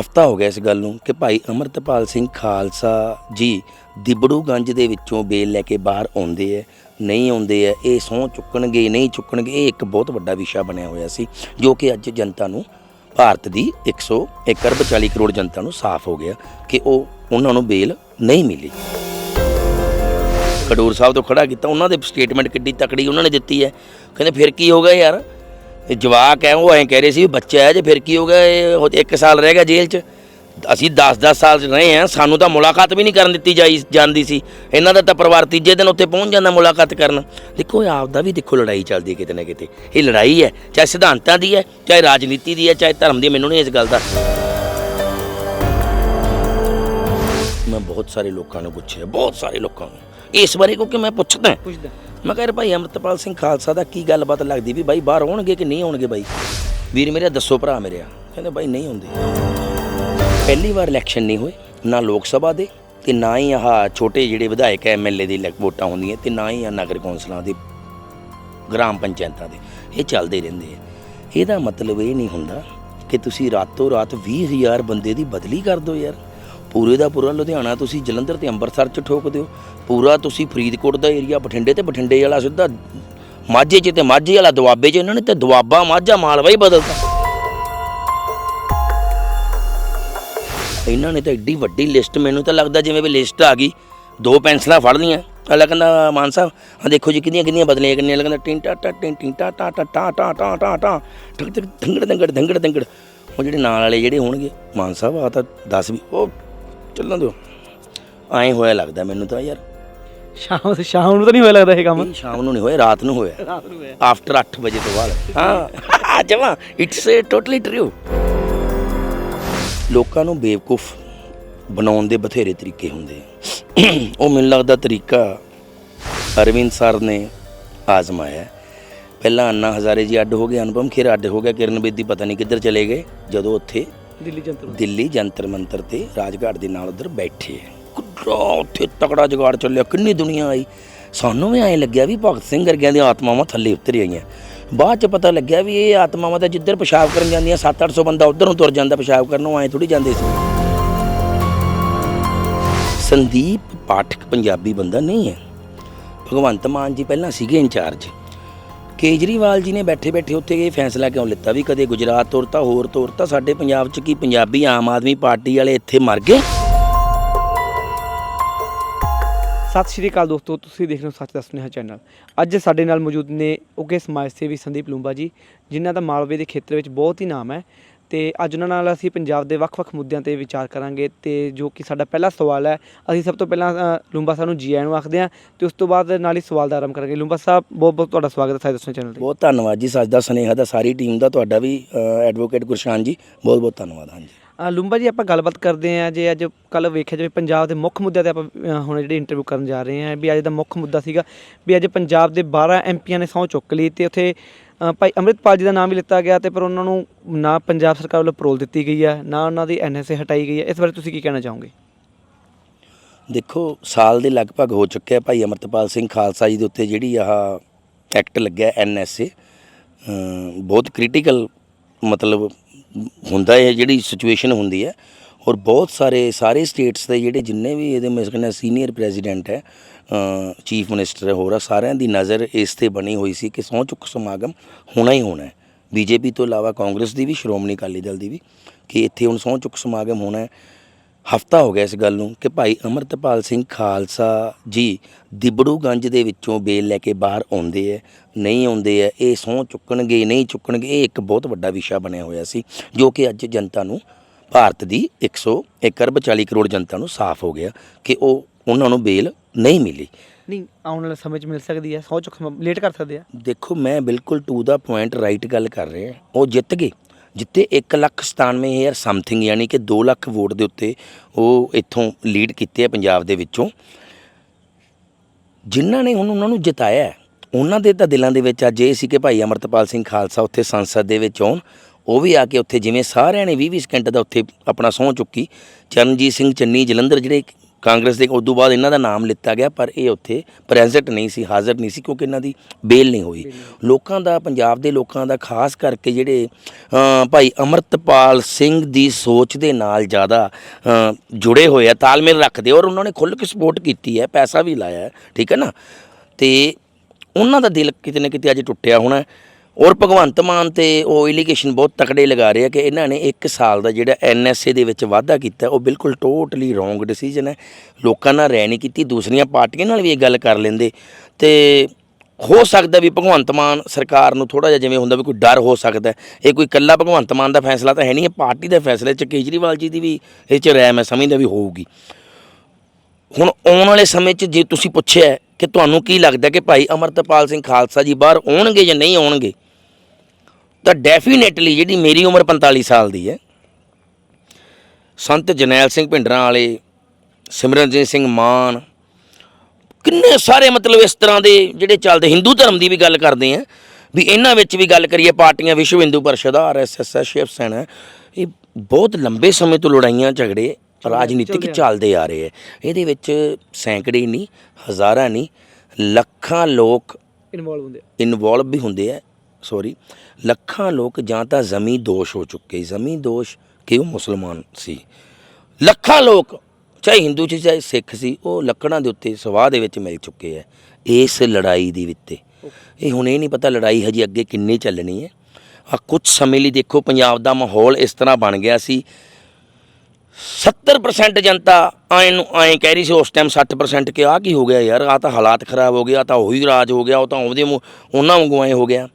ਹਫਤਾ ਹੋ ਗਿਆ ਇਸ ਗੱਲ ਨੂੰ ਕਿ ਭਾਈ ਅਮਰਤਪਾਲ ਸਿੰਘ ਖਾਲਸਾ ਜੀ ਦਿਬੜੂਗੰਜ ਦੇ ਵਿੱਚੋਂ ਬੇਲ ਲੈ ਕੇ ਬਾਹਰ ਆਉਂਦੇ ਐ ਨਹੀਂ ਆਉਂਦੇ ਐ ਇਹ ਸਹੁੰ ਚੁੱਕਣਗੇ, ਨਹੀਂ ਚੁੱਕਣਗੇ, ਇਹ ਇੱਕ ਬਹੁਤ ਵੱਡਾ ਵਿਸ਼ਾ ਬਣਿਆ ਹੋਇਆ ਸੀ, ਜੋ ਕਿ ਅੱਜ ਜਨਤਾ ਨੂੰ ਭਾਰਤ ਦੀ 101 ਅਰਬ 40 ਕਰੋੜ ਜਨਤਾ ਨੂੰ ਸਾਫ਼ ਹੋ ਗਿਆ ਕਿ ਉਹ ਉਹਨਾਂ ਨੂੰ ਬੇਲ ਨਹੀਂ ਮਿਲੀ। ਖਡੂਰ ਸਾਹਿਬ ਤੋਂ ਖੜਾ ਕੀਤਾ, ਉਹਨਾਂ ਦੇ ਸਟੇਟਮੈਂਟ ਕਿੱਡੀ ਤਕੜੀ ਉਹਨਾਂ ਨੇ ਦਿੱਤੀ ਹੈ। ਕਹਿੰਦੇ, ਫਿਰ ਕੀ ਹੋ ਗਿਆ ਯਾਰ? ਇਹ ਜਵਾਕ ਹੈ ਉਹ ਐਂ ਕਹਿ ਰਹੇ ਸੀ ਵੀ ਬੱਚਾ ਹੈ ਜੇ ਫਿਰ ਕੀ ਹੋ ਗਿਆ, ਇਹ ਉਹ ਇੱਕ ਸਾਲ ਰਹਿ ਗਿਆ ਜੇਲ੍ਹ 'ਚ। ਅਸੀਂ 10-10 ਸਾਲ 'ਚ ਰਹੇ ਹਾਂ, ਸਾਨੂੰ ਤਾਂ ਮੁਲਾਕਾਤ ਵੀ ਨਹੀਂ ਕਰਨ ਦਿੱਤੀ ਜਾਈ, ਜਾਂਦੀ ਸੀ। ਇਹਨਾਂ ਦਾ ਤਾਂ ਪਰਿਵਾਰ ਤੀਜੇ ਦਿਨ ਉੱਥੇ ਪਹੁੰਚ ਜਾਂਦਾ ਮੁਲਾਕਾਤ ਕਰਨ। ਦੇਖੋ, ਇਹ ਆਪਦਾ ਵੀ ਦੇਖੋ ਲੜਾਈ ਚੱਲਦੀ ਹੈ ਕਿਤੇ ਨਾ ਕਿਤੇ। ਇਹ ਲੜਾਈ ਹੈ, ਚਾਹੇ ਸਿਧਾਂਤਾਂ ਦੀ ਹੈ, ਚਾਹੇ ਰਾਜਨੀਤੀ ਦੀ ਹੈ, ਚਾਹੇ ਧਰਮ ਦੀ, ਮੈਨੂੰ ਨਹੀਂ ਇਸ ਗੱਲ ਦਾ। ਮੈਂ ਬਹੁਤ ਸਾਰੇ ਲੋਕਾਂ ਨੂੰ ਪੁੱਛਿਆ, ਬਹੁਤ ਸਾਰੇ ਲੋਕਾਂ ਨੂੰ। ਇਸ ਬਾਰੇ ਕਿਉਂਕਿ ਮੈਂ ਪੁੱਛਦਾ? ਪੁੱਛਦਾ। ਮੈਂ ਕਿਹਾ ਯਾਰ ਭਾਈ ਅਮਰਤਪਾਲ ਸਿੰਘ ਖਾਲਸਾ ਦਾ ਕੀ ਗੱਲਬਾਤ ਲੱਗਦੀ ਵੀ ਬਾਈ ਬਾਹਰ ਆਉਣਗੇ ਕਿ ਨਹੀਂ ਆਉਣਗੇ ਬਾਈ? ਵੀਰ ਮੇਰੇ, ਦੱਸੋ ਭਰਾ ਮੇਰੇ ਆ। ਕਹਿੰਦੇ ਬਾਈ ਨਹੀਂ ਹੁੰਦੇ। ਪਹਿਲੀ ਵਾਰ ਇਲੈਕਸ਼ਨ ਨਹੀਂ ਹੋਏ, ਨਾ ਲੋਕ ਸਭਾ ਦੇ ਤੇ ਨਾ ਹੀ ਆਹ ਛੋਟੇ ਜਿਹੜੇ ਵਿਧਾਇਕ ਐਮਐਲਏ ਦੀ ਇਲੈਕ- ਵੋਟਾਂ ਹੁੰਦੀਆਂ ਤੇ ਨਾ ਹੀ ਆ ਨਗਰ ਕੌਂਸਲਾਂ ਦੇ, ਗ੍ਰਾਮ ਪੰਚਾਇਤਾਂ ਦੇ। ਇਹ ਚੱਲਦੇ ਰਹਿੰਦੇ ਆ। ਇਹਦਾ ਮਤਲਬ ਇਹ ਨਹੀਂ ਹੁੰਦਾ ਕਿ ਤੁਸੀਂ ਰਾਤੋਂ ਰਾਤ 20000 ਬੰਦੇ ਦੀ ਬਦਲੀ ਕਰ ਦਿਓ ਯਾਰ। ਪੂਰੇ ਦਾ ਪੂਰਾ ਲੁਧਿਆਣਾ ਤੁਸੀਂ ਜਲੰਧਰ ਤੇ ਅੰਮ੍ਰਿਤਸਰ ਚ ਠੋਕ ਦਿਓ। ਪੂਰਾ ਤੁਸੀਂ ਫਰੀਦਕੋਟ ਦਾ ਏਰੀਆ ਬਠਿੰਡੇ ਤੇ ਬਠਿੰਡੇ ਵਾਲਾ ਸਿੱਧਾ ਮਾਝੇ ਚ ਤੇ ਮਾਝੇ ਵਾਲਾ ਦੁਆਬੇ ਚ ਇਹਨਾਂ ਨੇ ਤੇ ਦੁਆਬਾ ਮਾਝਾ ਮਾਲਵਾ ਹੀ ਬਦਲਤਾ। ਇਹਨਾਂ ਨੇ ਤਾਂ ਐਡੀ ਵੱਡੀ ਲਿਸਟ ਮੈਨੂੰ ਤਾਂ ਲੱਗਦਾ ਜਿਵੇਂ ਵੀ ਲਿਸਟ ਆ ਗਈ, ਦੋ ਪੈਨਸਲਾਂ ਫੜ ਲਈਆਂ। ਅਗਲਾ ਕਹਿੰਦਾ ਮਾਨ ਸਾਹਿਬ ਆ ਦੇਖੋ ਜੀ ਕਿੰਨੀਆਂ ਕਿੰਨੀਆਂ ਬਦਲੀਆਂ ਕਿੰਨੀਆਂ ਕਹਿੰਦਾ ਟਿੰ ਟਾ ਟਾ ਟਾ ਟਾ ਟਾ ਟਾ ਟਾ ਟਾ ਟਾ ਠਕ ਠਕ ਧੰਗੜ ਧੰਗੜ ਧੰਗੜ ਧੰਗੜ ਉਹ ਜਿਹੜੇ ਨਾਲ ਵਾਲੇ ਜਿਹੜੇ ਹੋਣਗੇ, ਮਾਨ ਸਾਹਿਬ ਆ ਤਾਂ 10 ਵੀ, ਉਹ ਚੱਲਣ ਦਿਓ। ਐਂ ਹੋਇਆ ਲੱਗਦਾ ਮੈਨੂੰ ਤਾਂ ਯਾਰ। ਸ਼ਾਮ ਸ਼ਾਮ ਨੂੰ ਤਾਂ ਨਹੀਂ ਹੋਇਆ ਲੱਗਦਾ ਇਹ ਕੰਮ? ਸ਼ਾਮ ਨੂੰ ਨਹੀਂ ਹੋਇਆ ਰਾਤ ਨੂੰ ਹੋਇਆ। ਰਾਤ ਨੂੰ ਹੋਇਆ। ਆਫਟਰ 8 ਵਜੇ ਤੋਂ ਬਾਅਦ। ਹਾਂ। ਜਮਾ। ਇਟਸ ਟੋਟਲੀ ਟਰੂ ਲੋਕਾਂ ਨੂੰ ਬੇਵਕੂਫ ਬਣਾਉਣ ਦੇ ਬਥੇਰੇ ਤਰੀਕੇ ਹੁੰਦੇ ਆ। ਉਹ ਮੈਨੂੰ ਲੱਗਦਾ ਤਰੀਕਾ ਅਰਵਿੰਦ ਸਰ ਨੇ ਆਜ਼ਮਾਇਆ। ਪਹਿਲਾਂ ਅੰਨਾ ਹਜ਼ਾਰੇ ਜੀ ਅੱਡ ਹੋ ਗਏ ਅਨੁਪਮ ਖੇਰ ਅੱਡ ਹੋ ਗਿਆ ਕਿਰਨ ਬੇਦੀ ਪਤਾ ਨਹੀਂ ਕਿੱਧਰ ਚਲੇ ਗਏ ਜਦੋਂ ਉੱਥੇ ਦਿੱਲੀ ਜੰਤਰ ਦਿੱਲੀ ਜੰਤਰ ਮੰਤਰ ਤੇ ਰਾਜਘਾਟ ਦੇ ਨਾਲ ਉਧਰ ਬੈਠੇ ਕੁੱਡਾ ਉੱਥੇ ਤਕੜਾ ਜਗਾੜ ਚੱਲਿਆ, ਕਿੰਨੀ ਦੁਨੀਆ ਆਈ। ਸਾਨੂੰ ਵੀ ਐਂ ਲੱਗਿਆ ਵੀ ਭਗਤ ਸਿੰਘ ਵਰਗਿਆਂ ਦੀਆਂ ਆਤਮਾਵਾਂ ਥੱਲੇ ਉਤਰ ਆਈਆਂ। ਬਾਅਦ ਚ ਪਤਾ ਲੱਗਿਆ ਵੀ ਇਹ ਆਤਮਾਵਾਂ ਤਾਂ ਜਿੱਧਰ ਪਿਸ਼ਾਬ ਕਰਨ ਜਾਂਦੀਆਂ 7-800 ਬੰਦਾ ਉਧਰ ਤੁਰ ਜਾਂਦਾ ਪਿਸ਼ਾਬ ਕਰਨ ਨੂੰ ਐਂ ਥੋੜੀ ਜਾਂਦੇ ਸੀ। ਸੰਦੀਪ ਪਾਠਕ ਪੰਜਾਬੀ ਬੰਦਾ ਨਹੀਂ ਹੈ। ਭਗਵੰਤ ਮਾਨ ਜੀ ਪਹਿਲਾਂ ਸੀਗੇ ਇੰਚਾਰਜ। ਕੇਜਰੀਵਾਲ ਜੀ ਨੇ ਬੈਠੇ ਬੈਠੇ ਉੱਥੇ ਇਹ ਫੈਸਲਾ ਕਿਉਂ ਲਿੱਤਾ ਵੀ ਕਦੇ ਗੁਜਰਾਤ ਤੁਰਤਾ ਹੋਰ ਤੁਰਤਾ ਸਾਡੇ ਪੰਜਾਬ 'ਚ ਕੀ ਪੰਜਾਬੀ ਆਮ ਆਦਮੀ ਪਾਰਟੀ ਵਾਲੇ ਇੱਥੇ ਮਰ ਗਏ? ਸਤਿ ਸ਼੍ਰੀ ਅਕਾਲ ਦੋਸਤੋ, ਤੁਸੀਂ ਦੇਖ ਰਹੇ ਹੋ ਸੱਚ ਦਾ ਸੁਨੇਹਾ ਚੈਨਲ। ਅੱਜ ਸਾਡੇ ਨਾਲ ਮੌਜੂਦ ਨੇ ਉੱਗੇ ਸਮਾਜ ਸੇਵੀ ਸੰਦੀਪ ਲੂੰਬਾ ਜੀ, ਜਿਨ੍ਹਾਂ ਦਾ ਮਾਲਵੇ ਦੇ ਖੇਤਰ ਵਿੱਚ ਬਹੁਤ ਹੀ ਨਾਮ ਹੈ। ਤੇ ਅੱਜ ਉਹਨਾਂ ਨਾਲ ਅਸੀਂ ਪੰਜਾਬ ਦੇ ਵੱਖ-ਵੱਖ ਮੁੱਦਿਆਂ ਤੇ ਵਿਚਾਰ ਕਰਾਂਗੇ ਤੇ ਜੋ ਕਿ ਸਾਡਾ ਪਹਿਲਾ ਸਵਾਲ ਹੈ ਅਸੀਂ ਸਭ ਤੋਂ ਪਹਿਲਾਂ ਲੂੰਬਾ ਸਾਹਿਬ ਨੂੰ ਜੀ ਆਇਆਂ ਨੂੰ ਆਖਦੇ ਹਾਂ ਤੇ ਉਸ ਤੋਂ ਬਾਅਦ ਨਾਲ ਹੀ ਸਵਾਲ ਦਾ ਆਰੰਭ ਕਰਾਂਗੇ। ਲੂੰਬਾ ਸਾਹਿਬ ਬਹੁਤ ਬਹੁਤ ਤੁਹਾਡਾ ਸਵਾਗਤ ਹੈ ਸਾਡੇ ਸੁਨੇਹਾ ਚੈਨਲ ਤੇ। ਬਹੁਤ ਧੰਨਵਾਦ ਜੀ ਸੱਚ ਦਾ ਸੁਨੇਹਾ ਦਾ ਸਾਰੀ ਟੀਮ ਦਾ ਤੁਹਾਡਾ ਵੀ ਐਡਵੋਕੇਟ ਗੁਰਸ਼ਾਨ ਜੀ ਬਹੁਤ ਬਹੁਤ ਧੰਨਵਾਦ ਹਾਂਜੀ। ਲੂੰਬਾ ਜੀ ਆਪਾਂ ਗੱਲਬਾਤ ਕਰਦੇ ਹਾਂ ਜੇ ਅੱਜ ਕੱਲ ਵੇਖਿਆ ਜਾਵੇ ਪੰਜਾਬ ਦੇ ਮੁੱਖ ਮੁੱਦਿਆਂ ਤੇ ਆਪਾਂ ਹੁਣ ਜਿਹੜੇ ਇੰਟਰਵਿਊ ਕਰਨ ਜਾ ਰਹੇ ਹਾਂ ਵੀ ਅੱਜ ਦਾ ਮੁੱਖ ਮੁੱਦਾ ਸੀਗਾ ਵੀ ਅੱਜ ਪੰਜਾਬ ਦੇ 12 ਐਮਪੀਆਂ ਨੇ ਸਹੁੰ ਚੁੱਕ ਲਈ ਤੇ ਉੱਥੇ ਭਾਈ ਅੰਮ੍ਰਿਤਪਾਲ ਜੀ ਦਾ ਨਾਮ ਵੀ ਲਿੱਤਾ ਗਿਆ ਤੇ ਪਰ ਉਹਨਾਂ ਨੂੰ ਨਾ ਪੰਜਾਬ ਸਰਕਾਰ ਵੱਲੋਂ ਪਰੋਲ ਦਿੱਤੀ ਗਈ ਹੈ, ਨਾ ਉਹਨਾਂ ਦੀ ਐਨਐਸਏ ਹਟਾਈ ਗਈ ਹੈ। ਇਸ ਬਾਰੇ ਤੁਸੀਂ ਕੀ ਕਹਿਣਾ ਚਾਹੋਗੇ? ਦੇਖੋ, ਸਾਲ ਦੇ ਲਗਭਗ ਹੋ ਚੁੱਕਿਆ ਭਾਈ ਅਮਰਤਪਾਲ ਸਿੰਘ ਖਾਲਸਾ ਜੀ ਦੇ ਉੱਤੇ ਜਿਹੜੀ ਆਹ ਐਕਟ ਲੱਗਿਆ ਐਨਐਸਏ ਬਹੁਤ ਕ੍ਰਿਟੀਕਲ ਮਤਲਬ ਹੁੰਦਾ ਹੈ ਜਿਹੜੀ ਸਿਚੁਏਸ਼ਨ ਹੁੰਦੀ ਹੈ। ਔਰ ਬਹੁਤ ਸਾਰੇ ਸਾਰੇ ਸਟੇਟਸ ਦੇ ਜਿਹੜੇ ਜਿੰਨੇ ਵੀ ਇਹਦੇ ਮੈਂ ਕਹਿੰਦਾ ਸੀਨੀਅਰ ਪ੍ਰੈਜ਼ੀਡੈਂਟ ਹੈ ਚੀਫ ਮਿਨਿਸਟਰ ਹੋਰ ਆ, ਸਾਰਿਆਂ ਦੀ ਨਜ਼ਰ ਇਸ ਤੇ ਬਣੀ ਹੋਈ ਸੀ ਕਿ ਸਹੁੰ ਚੁੱਕ ਸਮਾਗਮ ਹੋਣਾ ਹੀ ਹੋਣਾ ਹੈ। ਬੀਜੇਪੀ ਤੋਂ ਇਲਾਵਾ ਕਾਂਗਰਸ ਦੀ ਵੀ, ਸ਼੍ਰੋਮਣੀ ਅਕਾਲੀ ਦਲ ਦੀ ਵੀ, ਕਿ ਇੱਥੇ ਹੁਣ ਸਹੁੰ ਚੁੱਕ ਸਮਾਗਮ ਹੋਣਾ ਹੈ। ਹਫਤਾ ਹੋ ਗਿਆ ਇਸ ਗੱਲ ਨੂੰ ਕਿ ਭਾਈ ਅਮਰਤਪਾਲ ਸਿੰਘ ਖਾਲਸਾ ਜੀ ਦਿਬੜੂਗੰਜ ਦੇ ਵਿੱਚੋਂ ਬੇਲ ਲੈ ਕੇ ਬਾਹਰ ਆਉਂਦੇ ਐ ਨਹੀਂ ਆਉਂਦੇ ਐ ਇਹ ਸਹੁੰ ਚੁੱਕਣਗੇ, ਨਹੀਂ ਚੁੱਕਣਗੇ, ਇਹ ਇੱਕ ਬਹੁਤ ਵੱਡਾ ਵਿਸ਼ਾ ਬਣਿਆ ਹੋਇਆ ਸੀ, ਜੋ ਕਿ ਅੱਜ ਜਨਤਾ ਨੂੰ, ਭਾਰਤ ਦੀ 101 ਅਰਬ 40 ਕਰੋੜ ਜਨਤਾ ਨੂੰ ਸਾਫ਼ ਹੋ ਗਿਆ ਕਿ ਉਹ ਉਹਨਾਂ ਨੂੰ ਬੇਲ ਨਹੀਂ ਮਿਲੀ। ਨਹੀਂ ਆਉਣ ਵਾਲੇ ਸਮੇਂ 'ਚ ਮਿਲ ਸਕਦੀ ਹੈ ਚੁੱਕ ਲੇਟ ਕਰ ਸਕਦੇ ਆ। ਦੇਖੋ ਮੈਂ ਬਿਲਕੁਲ ਟੂ ਦਾ ਪੁਆਇੰਟ ਰਾਈਟ ਗੱਲ ਕਰ ਰਿਹਾ। ਉਹ ਜਿੱਤ ਗਏ। ਜਿੱਤੇ 197000 ਸਮਥਿੰਗ ਯਾਨੀ ਕਿ 2 ਲੱਖ ਵੋਟ ਦੇ ਉੱਤੇ ਉਹ ਇੱਥੋਂ ਲੀਡ ਕੀਤੇ ਆ ਪੰਜਾਬ ਦੇ ਵਿੱਚੋਂ। ਜਿਨ੍ਹਾਂ ਨੇ ਹੁਣ ਉਹਨਾਂ ਨੂੰ ਜਿਤਾਇਆ ਉਹਨਾਂ ਦੇ ਤਾਂ ਦਿਲਾਂ ਦੇ ਵਿੱਚ ਅੱਜ ਇਹ ਸੀ ਕਿ ਭਾਈ ਅਮਰਤਪਾਲ ਸਿੰਘ ਖਾਲਸਾ ਉੱਥੇ ਸੰਸਦ ਦੇ ਵਿੱਚ ਆਉਣ। ਉਹ ਵੀ ਆ ਕੇ ਉੱਥੇ ਜਿਵੇਂ ਸਾਰਿਆਂ ਨੇ 20-20 ਸਕਿੰਟ ਦਾ ਉੱਥੇ ਆਪਣਾ ਸਹੁੰ ਚੁੱਕੀ। ਚਰਨਜੀਤ ਸਿੰਘ ਚੰਨੀ ਜਲੰਧਰ ਜਿਹੜੇ ਕਾਂਗਰਸ ਦੇ ਉਦੋਂ ਬਾਅਦ ਇਹਨਾਂ ਦਾ ਨਾਮ ਲਿੱਤਾ ਗਿਆ, ਪਰ ਇਹ ਉੱਥੇ ਪ੍ਰੈਜ਼ੈਂਟ ਨਹੀਂ ਸੀ, ਹਾਜ਼ਰ ਨਹੀਂ ਸੀ, ਕਿਉਂਕਿ ਇਹਨਾਂ ਦੀ ਬੇਲ ਨਹੀਂ ਹੋਈ। ਲੋਕਾਂ ਦਾ, ਪੰਜਾਬ ਦੇ ਲੋਕਾਂ ਦਾ, ਖਾਸ ਕਰਕੇ ਜਿਹੜੇ ਭਾਈ ਅਮਰਤਪਾਲ ਸਿੰਘ ਦੀ ਸੋਚ ਦੇ ਨਾਲ ਜ਼ਿਆਦਾ ਜੁੜੇ ਹੋਏ ਆ, ਤਾਲਮੇਲ ਰੱਖਦੇ ਔਰ ਉਹਨਾਂ ਨੇ ਖੁੱਲ੍ਹ ਕੇ ਸਪੋਰਟ ਕੀਤੀ ਹੈ, ਪੈਸਾ ਵੀ ਲਾਇਆ ਠੀਕ ਹੈ ਨਾ? ਤੇ ਉਹਨਾਂ ਦਾ ਦਿਲ ਕਿਤੇ ਨਾ ਕਿਤੇ ਅੱਜ ਟੁੱਟਿਆ ਹੋਣਾ ਔਰ ਭਗਵੰਤ ਮਾਨ ਤੇ ਉਹ ਇਲੀਗੇਸ਼ਨ ਬਹੁਤ ਤਕੜੇ ਲਗਾ ਰਹੇ ਆ ਕਿ ਇਹਨਾਂ ਨੇ 1 ਸਾਲ ਦਾ ਜਿਹੜਾ ਐਨਐਸਏ ਦੇ ਵਿੱਚ ਵਾਅਦਾ ਕੀਤਾ, ਉਹ ਬਿਲਕੁਲ ਟੋਟਲੀ ਰੋਂਗ ਡਿਸੀਜਨ ਹੈ। ਲੋਕਾਂ ਨਾਲ ਰਹਿ ਨਹੀਂ ਕੀਤੀ, ਦੂਸਰੀਆਂ ਪਾਰਟੀਆਂ ਨਾਲ ਵੀ ਇਹ ਗੱਲ ਕਰ ਲੈਂਦੇ। ਤੇ ਹੋ ਸਕਦਾ ਵੀ ਭਗਵੰਤ ਮਾਨ ਸਰਕਾਰ ਨੂੰ ਥੋੜਾ ਜਿਹਾ ਜਿਵੇਂ ਹੁੰਦਾ ਵੀ ਕੋਈ ਡਰ ਹੋ ਸਕਦਾ ਇਹ ਕੋਈ ਇਕੱਲਾ ਭਗਵੰਤ ਮਾਨ ਦਾ ਫੈਸਲਾ ਤਾਂ ਹੈ ਨਹੀਂ, ਇਹ ਪਾਰਟੀ ਦਾ ਫੈਸਲਾ ਚ ਕੇਜਰੀਵਾਲ ਜੀ ਦੀ ਵੀ ਇਹ ਚ ਰਾਇ ਮੈਂ ਸਮਝਦਾ ਵੀ ਹੋਊਗੀ। ਹੁਣ ਆਉਣ ਵਾਲੇ ਸਮੇਂ 'ਚ ਜੇ ਤੁਸੀਂ ਪੁੱਛਿਆ ਕਿ ਤੁਹਾਨੂੰ ਕੀ ਲੱਗਦਾ ਕਿ ਭਾਈ ਅਮਰਤਪਾਲ ਸਿੰਘ ਖਾਲਸਾ ਜੀ ਬਾਹਰ ਆਉਣਗੇ ਜਾਂ ਨਹੀਂ ਆਉਣਗੇ ਤਾਂ ਡੈਫੀਨੇਟਲੀ ਜਿਹੜੀ ਮੇਰੀ ਉਮਰ 45 ਸਾਲ ਦੀ ਹੈ ਸੰਤ ਜਰਨੈਲ ਸਿੰਘ ਭਿੰਡਰਾਂ ਵਾਲੇ ਸਿਮਰਨਜੀਤ ਸਿੰਘ ਮਾਨ ਕਿੰਨੇ ਸਾਰੇ ਮਤਲਬ ਇਸ ਤਰ੍ਹਾਂ ਦੇ ਜਿਹੜੇ ਚੱਲਦੇ ਹਿੰਦੂ ਧਰਮ ਦੀ ਵੀ ਗੱਲ ਕਰਦੇ ਆ ਵੀ ਇਹਨਾਂ ਵਿੱਚ ਵੀ ਗੱਲ ਕਰੀਏ ਪਾਰਟੀਆਂ ਵਿਸ਼ਵ ਹਿੰਦੂ ਪਰਿਸ਼ਦ ਆਰਐਸਐਸ ਸ਼ਿਵ ਸੈਨਾ ਇਹ ਬਹੁਤ ਲੰਬੇ ਸਮੇਂ ਤੋਂ ਲੜਾਈਆਂ ਝਗੜੇ ਰਾਜਨੀਤਿਕ ਚੱਲਦੇ ਆ। ਰਹੇ ਆ। ਇਹਦੇ ਵਿੱਚ ਸੈਂਕੜੇ ਨਹੀਂ ਹਜ਼ਾਰਾਂ ਨਹੀਂ ਲੱਖਾਂ ਲੋਕ ਇਨਵੋਲਵ ਹੁੰਦੇ। ਇਨਵੋਲਵ ਵੀ ਹੁੰਦੇ ਆ। ਸੌਰੀ ਲੱਖਾਂ ਲੋਕ ਜਾਂ ਤਾਂ ਜ਼ਮੀ ਦੋਸ਼ ਹੋ ਚੁੱਕੇ। ਜ਼ਮੀ ਦੋਸ਼ ਕਿ ਉਹ ਮੁਸਲਮਾਨ ਸੀ? ਲੱਖਾਂ ਲੋਕ, ਚਾਹੇ ਹਿੰਦੂ ਸੀ, ਚਾਹੇ ਸਿੱਖ ਸੀ, ਉਹ ਲੱਕੜਾਂ ਦੇ ਉੱਤੇ ਸਵਾਹ ਦੇ ਵਿੱਚ ਮਿਲ ਚੁੱਕੇ ਆ ਇਸ ਲੜਾਈ ਦੇ ਵਿੱਚ। ਇਹ ਹੁਣ ਇਹ ਨਹੀਂ ਪਤਾ ਲੜਾਈ ਹਜੇ ਅੱਗੇ ਕਿੰਨੀ ਚੱਲਣੀ ਹੈ ਆ ਕੁਝ ਸਮੇਂ ਲਈ ਦੇਖੋ, ਪੰਜਾਬ ਦਾ ਮਾਹੌਲ ਇਸ ਤਰ੍ਹਾਂ ਬਣ ਗਿਆ ਸੀ। 70% ਜਨਤਾ ਆਏ ਨੂੰ ਆਏ ਕਹਿ ਰਹੀ ਸੀ, ਉਸ ਟਾਈਮ 60% ਕਿ ਆ ਕੀ ਹੋ ਗਿਆ ਯਾਰ ਆ ਤਾਂ ਹਾਲਾਤ ਖਰਾਬ ਹੋ ਗਿਆ ਤਾਂ ਉਹੀ ਰਾਜ ਹੋ ਗਿਆ, ਉਹ ਤਾਂ ਉਹਦੇ ਉਹਨਾਂ ਵਾਂਗੂ ਐਂ ਹੋ ਗਿਆ।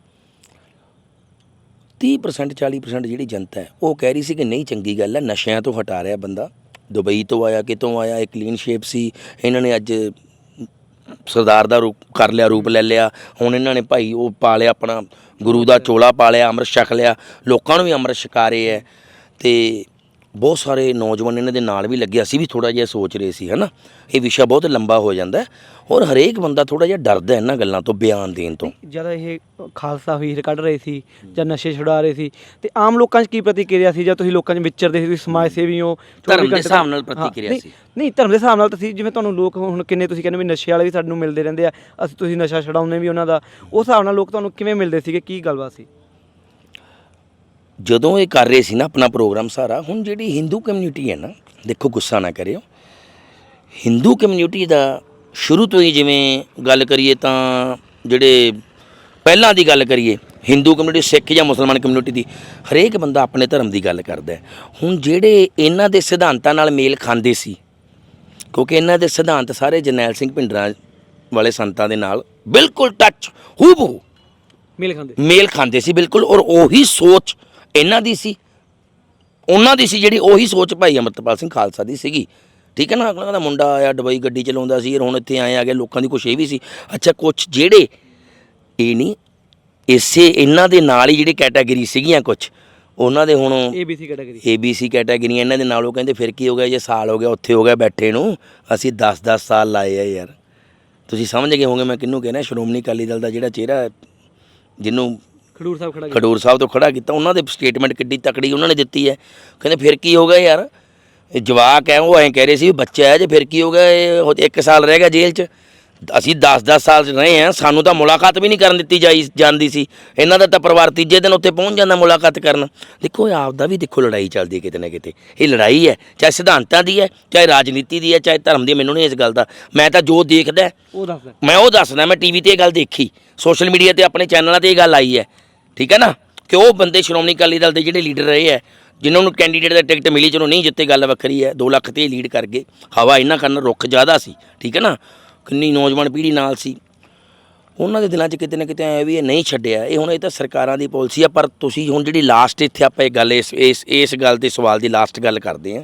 30% 40% ਜਿਹੜੀ ਜਨਤਾ ਹੈ, ਉਹ ਕਹਿ ਰਹੀ ਸੀ ਕਿ ਨਹੀਂ, ਚੰਗੀ ਗੱਲ ਹੈ, ਨਸ਼ਿਆਂ ਤੋਂ ਹਟਾ ਰਿਹਾ ਬੰਦਾ। ਦੁਬਈ ਤੋਂ ਆਇਆ, ਕਿਤੋਂ ਆਇਆ, ਇਹ ਕਲੀਨ ਸ਼ੇਪ ਸੀ। ਇਹਨਾਂ ਨੇ ਅੱਜ ਸਰਦਾਰ ਦਾ ਰੂਪ, ਕਰ ਲਿਆ, ਰੂਪ ਲੈ ਲਿਆ। ਹੁਣ ਇਹਨਾਂ ਨੇ ਭਾਈ ਉਹ ਪਾ ਲਿਆ ਆਪਣਾ, ਗੁਰੂ ਦਾ ਚੋਲਾ ਪਾ ਲਿਆ, ਅੰਮ੍ਰਿਤ ਛਕ ਲਿਆ। ਲੋਕਾਂ ਨੂੰ ਵੀ ਅੰਮ੍ਰਿਤ ਛਕਾ ਰਹੇ ਹੈ। ਤੇ ਬਹੁਤ ਸਾਰੇ ਨੌਜਵਾਨ ਇਹਨਾਂ ਦੇ ਨਾਲ ਵੀ ਲੱਗੇ ਅਸੀਂ ਵੀ ਥੋੜਾ ਜਿਹਾ ਸੋਚ ਰਹੇ ਸੀ ਹਨਾ? ਇਹ ਵਿਸ਼ਾ ਬਹੁਤ ਲੰਬਾ ਹੋ ਜਾਂਦਾ ਔਰ ਹਰੇਕ ਬੰਦਾ ਥੋੜਾ ਜਿਹਾ ਡਰਦਾ ਇਹਨਾਂ ਗੱਲਾਂ ਤੋਂ ਬਿਆਨ ਦੇਣ ਤੋਂ। ਜਦ ਇਹ ਖਾਲਸਾ ਵੀਰ ਕੱਢ ਰਹੇ ਸੀ ਜਾਂ ਨਸ਼ੇ ਛੁਡਾ ਰਹੇ ਸੀ ਤੇ ਆਮ ਲੋਕਾਂ 'ਚ ਕੀ ਪ੍ਰਤੀਕਿਰਿਆ ਸੀ? ਜਾਂ ਤੁਸੀਂ ਲੋਕਾਂ 'ਚ ਵਿਚਰਦੇ ਸੀ ਤੁਸੀਂ ਸਮਾਜ ਸੇਵੀ ਹੋ ਧਰਮ ਦੇ ਹਿਸਾਬ ਨਾਲ ਪ੍ਰਤੀਕਿਰਿਆ ਸੀ। ਨਹੀਂ ਧਰਮ ਦੇ ਹਿਸਾਬ ਨਾਲ ਤਾਂ ਸੀ ਜਿਵੇਂ ਤੁਹਾਨੂੰ ਲੋਕ ਹੁਣ ਕਿੰਨੇ ਤੁਸੀਂ ਕਹਿੰਦੇ ਵੀ ਨਸ਼ੇ ਵਾਲੇ ਵੀ ਸਾਨੂੰ ਮਿਲਦੇ ਰਹਿੰਦੇ ਆ ਅਸੀਂ ਤੁਸੀਂ ਨਸ਼ਾ ਛਡਾਉਂਦੇ ਵੀ ਉਹਨਾਂ ਦਾ ਉਸ ਹਿਸਾਬ ਨਾਲ ਲੋਕ ਤੁਹਾਨੂੰ ਕਿਵੇਂ ਮਿਲਦੇ ਸੀਗੇ? ਕੀ ਗੱਲਬਾਤ ਸੀ? ਜਦੋਂ ਇਹ ਕਰ ਰਹੇ ਸੀ ਨਾ ਆਪਣਾ ਪ੍ਰੋਗਰਾਮ ਸਾਰਾ ਹੁਣ ਜਿਹੜੀ ਹਿੰਦੂ ਕਮਿਊਨਿਟੀ ਹੈ ਨਾ ਦੇਖੋ ਗੁੱਸਾ ਨਾ ਕਰਿਓ। ਹਿੰਦੂ ਕਮਿਊਨਿਟੀ ਦਾ ਸ਼ੁਰੂ ਤੋਂ ਹੀ ਜਿਵੇਂ ਗੱਲ ਕਰੀਏ ਤਾਂ ਜਿਹੜੇ ਪਹਿਲਾਂ ਦੀ ਗੱਲ ਕਰੀਏ ਹਿੰਦੂ ਕਮਿਊਨਿਟੀ ਸਿੱਖ ਜਾਂ ਮੁਸਲਮਾਨ ਕਮਿਊਨਿਟੀ ਦੀ ਹਰੇਕ ਬੰਦਾ ਆਪਣੇ ਧਰਮ ਦੀ ਗੱਲ ਕਰਦਾ ਹੈ। ਹੁਣ ਜਿਹੜੇ ਇਹਨਾਂ ਦੇ ਸਿਧਾਂਤਾਂ ਨਾਲ ਮੇਲ ਖਾਂਦੇ ਸੀ ਕਿਉਂਕਿ ਇਹਨਾਂ ਦੇ ਸਿਧਾਂਤ ਸਾਰੇ ਜਰਨੈਲ ਸਿੰਘ ਭਿੰਡਰਾਂ ਵਾਲੇ ਸੰਤਾਂ ਦੇ ਨਾਲ ਬਿਲਕੁਲ ਟੱਚ ਹੂਬਹੂ ਮੇਲ ਖਾਂਦੇ। ਮੇਲ ਖਾਂਦੇ ਸੀ ਬਿਲਕੁਲ ਔਰ ਉਹੀ ਸੋਚ ਇਹਨਾਂ ਦੀ ਸੀ। ਉਹਨਾਂ ਦੀ ਸੀ ਜਿਹੜੀ ਉਹੀ ਸੋਚ ਭਾਈ ਅਮਰਤਪਾਲ ਸਿੰਘ ਖਾਲਸਾ ਦੀ ਸੀਗੀ। ਠੀਕ ਹੈ ਨਾ? ਅਗਲਾ ਦਾ ਮੁੰਡਾ ਆਇਆ ਦੁਬਈ ਗੱਡੀ ਚਲਾਉਂਦਾ ਸੀ ਹੁਣ ਇੱਥੇ ਆਏ ਆ ਗਏ ਲੋਕਾਂ ਦੀ ਕੁਛ ਇਹ ਵੀ ਸੀ। ਅੱਛਾ ਕੁਛ ਜਿਹੜੇ ਇਹ ਨਹੀਂ ਇਸੇ ਇਹਨਾਂ ਦੇ ਨਾਲ ਹੀ ਜਿਹੜੀ ਕੈਟਾਗਰੀ ਸੀਗੀਆਂ ਕੁਛ ਉਹਨਾਂ ਦੇ ਹੁਣ ABC ਕੈਟਾਗਰੀ ABC ਕੈਟਾਗਰੀ ਇਹਨਾਂ ਦੇ ਨਾਲ ਉਹ ਕਹਿੰਦੇ ਫਿਰ ਕੀ ਹੋ ਗਿਆ? ਜੇ ਸਾਲ ਹੋ ਗਿਆ ਉੱਥੇ ਹੋ ਗਿਆ ਬੈਠੇ ਨੂੰ ਅਸੀਂ 10-10 ਸਾਲ ਲਾਏ ਆ ਯਾਰ। ਤੁਸੀਂ ਸਮਝ ਗਏ ਹੋਗੇ ਮੈਂ ਕਿਹਨੂੰ ਕਹਿਣਾ? ਸ਼੍ਰੋਮਣੀ ਅਕਾਲੀ ਦਲ ਦਾ ਜਿਹੜਾ ਚਿਹਰਾ ਜਿਹਨੂੰ ਖਡੂਰ ਸਾਹਿਬ ਖੜਾ ਖਡੂਰ ਸਾਹਿਬ ਤੋਂ ਖੜਾ ਕੀਤਾ। ਉਹਨਾਂ ਦੇ ਸਟੇਟਮੈਂਟ ਕਿੱਡੀ ਤਕੜੀ ਉਹਨਾਂ ਨੇ ਦਿੱਤੀ ਹੈ। ਕਹਿੰਦੇ ਫਿਰ ਕੀ ਹੋ ਗਿਆ ਯਾਰ? ਜਵਾਕ ਹੈ ਉਹ ਐਂ ਕਹਿ ਰਹੇ ਸੀ ਵੀ ਬੱਚਾ ਹੈ ਜੇ ਫਿਰ ਕੀ ਹੋ ਗਿਆ? ਇਹ ਇੱਕ ਸਾਲ ਰਹਿ ਗਿਆ ਜੇਲ੍ਹ 'ਚ। ਅਸੀਂ 10-10 ਸਾਲ ਰਹੇ ਹਾਂ। ਸਾਨੂੰ ਤਾਂ ਮੁਲਾਕਾਤ ਵੀ ਨਹੀਂ ਕਰਨ ਦਿੱਤੀ ਜਾਈ ਜਾਂਦੀ ਸੀ। ਇਹਨਾਂ ਦਾ ਤਾਂ ਪਰਿਵਾਰ ਤੀਜੇ ਦਿਨ ਉੱਥੇ ਪਹੁੰਚ ਜਾਂਦਾ ਮੁਲਾਕਾਤ ਕਰਨ। ਦੇਖੋ ਇਹ ਆਪ ਦਾ ਵੀ ਦੇਖੋ ਲੜਾਈ ਚੱਲਦੀ ਕਿਤੇ ਨਾ ਕਿਤੇ। ਇਹ ਲੜਾਈ ਹੈ ਚਾਹੇ ਸਿਧਾਂਤਾਂ ਦੀ ਹੈ ਚਾਹੇ ਰਾਜਨੀਤੀ ਦੀ ਹੈ ਚਾਹੇ ਧਰਮ ਦੀ। ਮੈਨੂੰ ਨਹੀਂ ਇਸ ਗੱਲ ਦਾ। ਮੈਂ ਤਾਂ ਜੋ ਦੇਖਦਾ ਉਹ ਦੱਸਦਾ ਮੈਂ ਉਹ ਦੱਸਦਾ ਮੈਂ ਟੀਵੀ ਤੇ ਇਹ ਗੱਲ ਦੇਖੀ। ਸੋਸ਼ਲ ਮੀਡੀਆ ਤੇ ਆਪਣੇ ਚੈਨਲਾਂ ਤੇ ਇਹ ਗੱਲ ਆਈ ਹੈ। ਠੀਕ ਹੈ ਨਾ? ਕਿ ਉਹ ਬੰਦੇ ਸ਼੍ਰੋਮਣੀ ਅਕਾਲੀ ਦਲ ਦੇ ਜਿਹੜੇ ਲੀਡਰ ਰਹੇ ਹੈ, ਜਿਨ੍ਹਾਂ ਨੂੰ ਕੈਂਡੀਡੇਟ ਦਾ ਟਿਕਟ ਮਿਲੀ ਚਲੋ ਨਹੀਂ ਜਿੱਤੇ ਗੱਲ ਵੱਖਰੀ ਹੈ 2 ਲੱਖ ਤੇ ਲੀਡ ਕਰ ਗਏ। ਹਵਾ ਇਹਨਾਂ ਕਰਨ ਰੁੱਖ ਜ਼ਿਆਦਾ ਸੀ, ਠੀਕ ਹੈ ਨਾ? ਕਿੰਨੀ ਨੌਜਵਾਨ ਪੀੜ੍ਹੀ ਨਾਲ ਸੀ। ਉਹਨਾਂ ਦੇ ਦਿਲਾਂ 'ਚ ਕਿਤੇ ਨਾ ਕਿਤੇ ਐ ਵੀ ਇਹ ਨਹੀਂ ਛੱਡਿਆ। ਇਹ ਹੁਣ ਇਹ ਤਾਂ ਸਰਕਾਰਾਂ ਦੀ ਪਾਲਿਸੀ ਆ, ਪਰ ਤੁਸੀਂ ਹੁਣ ਜਿਹੜੀ ਲਾਸਟ ਇੱਥੇ ਆਪਾਂ ਇਹ ਗੱਲ ਇਸ ਇਸ ਇਸ ਗੱਲ ਤੇ ਸਵਾਲ ਦੀ ਲਾਸਟ ਗੱਲ ਕਰਦੇ ਆ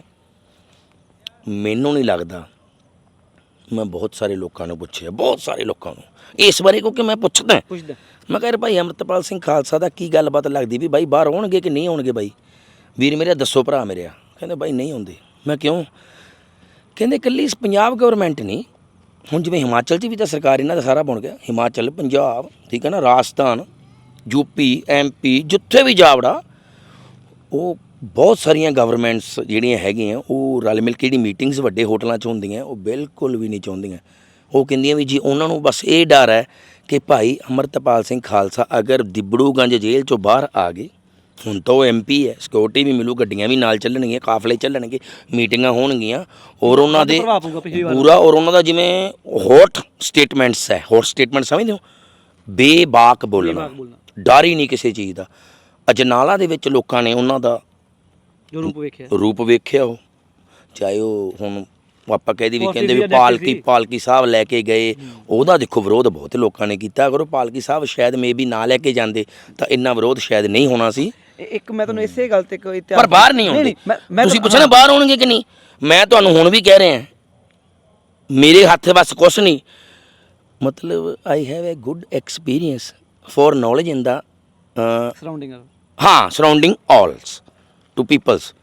ਮੈਨੂੰ ਨਹੀਂ ਲੱਗਦਾ ਮੈਂ ਬਹੁਤ ਸਾਰੇ ਲੋਕਾਂ ਨੂੰ ਪੁੱਛਿਆ ਬਹੁਤ ਸਾਰੇ ਲੋਕਾਂ ਨੂੰ। ਇਸ ਬਾਰੇ ਕਿਉਂਕਿ ਮੈਂ ਪੁੱਛਦਾ ਪੁੱਛਦਾ। ਮੈਂ ਕਿਹਾ ਯਾਰ ਭਾਈ ਅਮਰਤਪਾਲ ਸਿੰਘ ਖਾਲਸਾ ਦਾ ਕੀ ਗੱਲਬਾਤ ਲੱਗਦੀ ਵੀ ਬਾਈ ਬਾਹਰ ਆਉਣਗੇ ਕਿ ਨਹੀਂ ਆਉਣਗੇ ਬਾਈ ਵੀਰ ਮੇਰੇ ਦੱਸੋ ਭਰਾ ਮੇਰੇ ਕਹਿੰਦੇ ਬਾਈ ਨਹੀਂ ਆਉਂਦੇ। ਮੈਂ ਕਿਉਂ? ਕਹਿੰਦੇ ਇਕੱਲੀ ਇਸ ਪੰਜਾਬ ਗਵਰਨਮੈਂਟ ਨਹੀਂ। ਹੁਣ ਜਿਵੇਂ ਹਿਮਾਚਲ 'ਚ ਵੀ ਤਾਂ ਸਰਕਾਰ ਇਹਨਾਂ ਦਾ ਸਾਰਾ ਬਣ ਗਿਆ। ਹਿਮਾਚਲ ਪੰਜਾਬ ਠੀਕ ਹੈ ਨਾ ਰਾਜਸਥਾਨ ਯੂਪੀ ਐਮਪੀ ਜਿੱਥੇ ਵੀ ਜਾਵੜਾ ਉਹ ਬਹੁਤ ਸਾਰੀਆਂ ਗਵਰਨਮੈਂਟਸ ਜਿਹੜੀਆਂ ਹੈਗੀਆਂ ਉਹ ਰਲ ਮਿਲ ਕੇ ਜਿਹੜੀ ਮੀਟਿੰਗਸ ਵੱਡੇ ਹੋਟਲਾਂ 'ਚ ਹੁੰਦੀਆਂ ਉਹ ਬਿਲਕੁਲ ਵੀ ਨਹੀਂ ਚਾਹੁੰਦੀਆਂ। ਉਹ ਕਹਿੰਦੀਆਂ ਵੀ ਜੀ ਉਹਨਾਂ ਨੂੰ ਬਸ ਇਹ ਡਰ ਹੈ ਕਿ ਭਾਈ ਅਮਰਤਪਾਲ ਸਿੰਘ ਖਾਲਸਾ ਅਗਰ ਦਿਬੜੂਗੰਜ ਜੇਲ੍ਹ 'ਚੋਂ ਬਾਹਰ ਆ ਗਏ ਹੁਣ ਤਾਂ ਉਹ ਐਮਪੀ ਹੈ ਸਿਕਿਉਰਿਟੀ ਵੀ ਮਿਲੂ ਗੱਡੀਆਂ ਵੀ ਨਾਲ ਚੱਲਣਗੀਆਂ ਕਾਫਲੇ ਚੱਲਣਗੇ ਮੀਟਿੰਗਾਂ ਹੋਣਗੀਆਂ ਔਰ ਉਹਨਾਂ ਦੇ ਪੂਰਾ ਔਰ ਉਹਨਾਂ ਦਾ ਜਿਵੇਂ ਹੌਟ ਸਟੇਟਮੈਂਟਸ ਹੈ ਹੌਟ ਸਟੇਟਮੈਂਟ ਸਮਝਦੇ ਹੋ? ਬੇਬਾਕ ਬੋਲਣਾ ਬੇਬਾਕ ਬੋਲਣਾ। ਡਰ ਹੀ ਨਹੀਂ ਕਿਸੇ ਚੀਜ਼ ਦਾ। ਅਜਨਾਲਾ ਦੇ ਵਿੱਚ ਲੋਕਾਂ ਨੇ ਉਹਨਾਂ ਦਾ ਜੋ ਰੂਪ ਵੇਖਿਆ। ਰੂਪ ਵੇਖਿਆ ਉਹ। ਚਾਹੇ ਉਹ ਹੁਣ ਆਪਾਂ ਕਹਿਦੀ ਵੀ ਕਹਿੰਦੇ ਵੀ ਪਾਲਕੀ। ਪਾਲਕੀ ਸਾਹਿਬ ਲੈ ਕੇ ਗਏ। ਉਹਦਾ ਦੇਖੋ ਵਿਰੋਧ ਬਹੁਤ ਲੋਕਾਂ ਨੇ ਕੀਤਾ। ਅਗਰ ਉਹ ਪਾਲਕੀ ਸਾਹਿਬ ਸ਼ਾਇਦ ਮੇਬੀ ਨਾ ਲੈ ਕੇ ਜਾਂਦੇ ਤਾਂ ਇੰਨਾ ਵਿਰੋਧ ਸ਼ਾਇਦ ਨਹੀਂ ਹੋਣਾ ਸੀ। ਇੱਕ ਮੈਂ ਤੁਹਾਨੂੰ ਇਸੇ ਗੱਲ ਤੇ ਕੋਈ ਪਰ ਬਾਹਰ ਨਹੀਂ ਆਉਂਦੇ। ਤੁਸੀਂ ਪੁੱਛਣਾ ਬਾਹਰ ਆਉਣਗੇ ਕਿ ਨਹੀਂ? ਮੈਂ ਤੁਹਾਨੂੰ ਹੁਣ ਵੀ ਕਹਿ ਰਿਹਾ। ਮੇਰੇ ਹੱਥ ਬਸ ਕੁਛ ਨਹੀਂ। ਮਤਲਬ I have a good experience for knowledge in the surrounding ਹਾਂ ਸਰਾਊਂਡਿੰਗ ਆਲਸ ਟੂ ਪੀਪਲਸ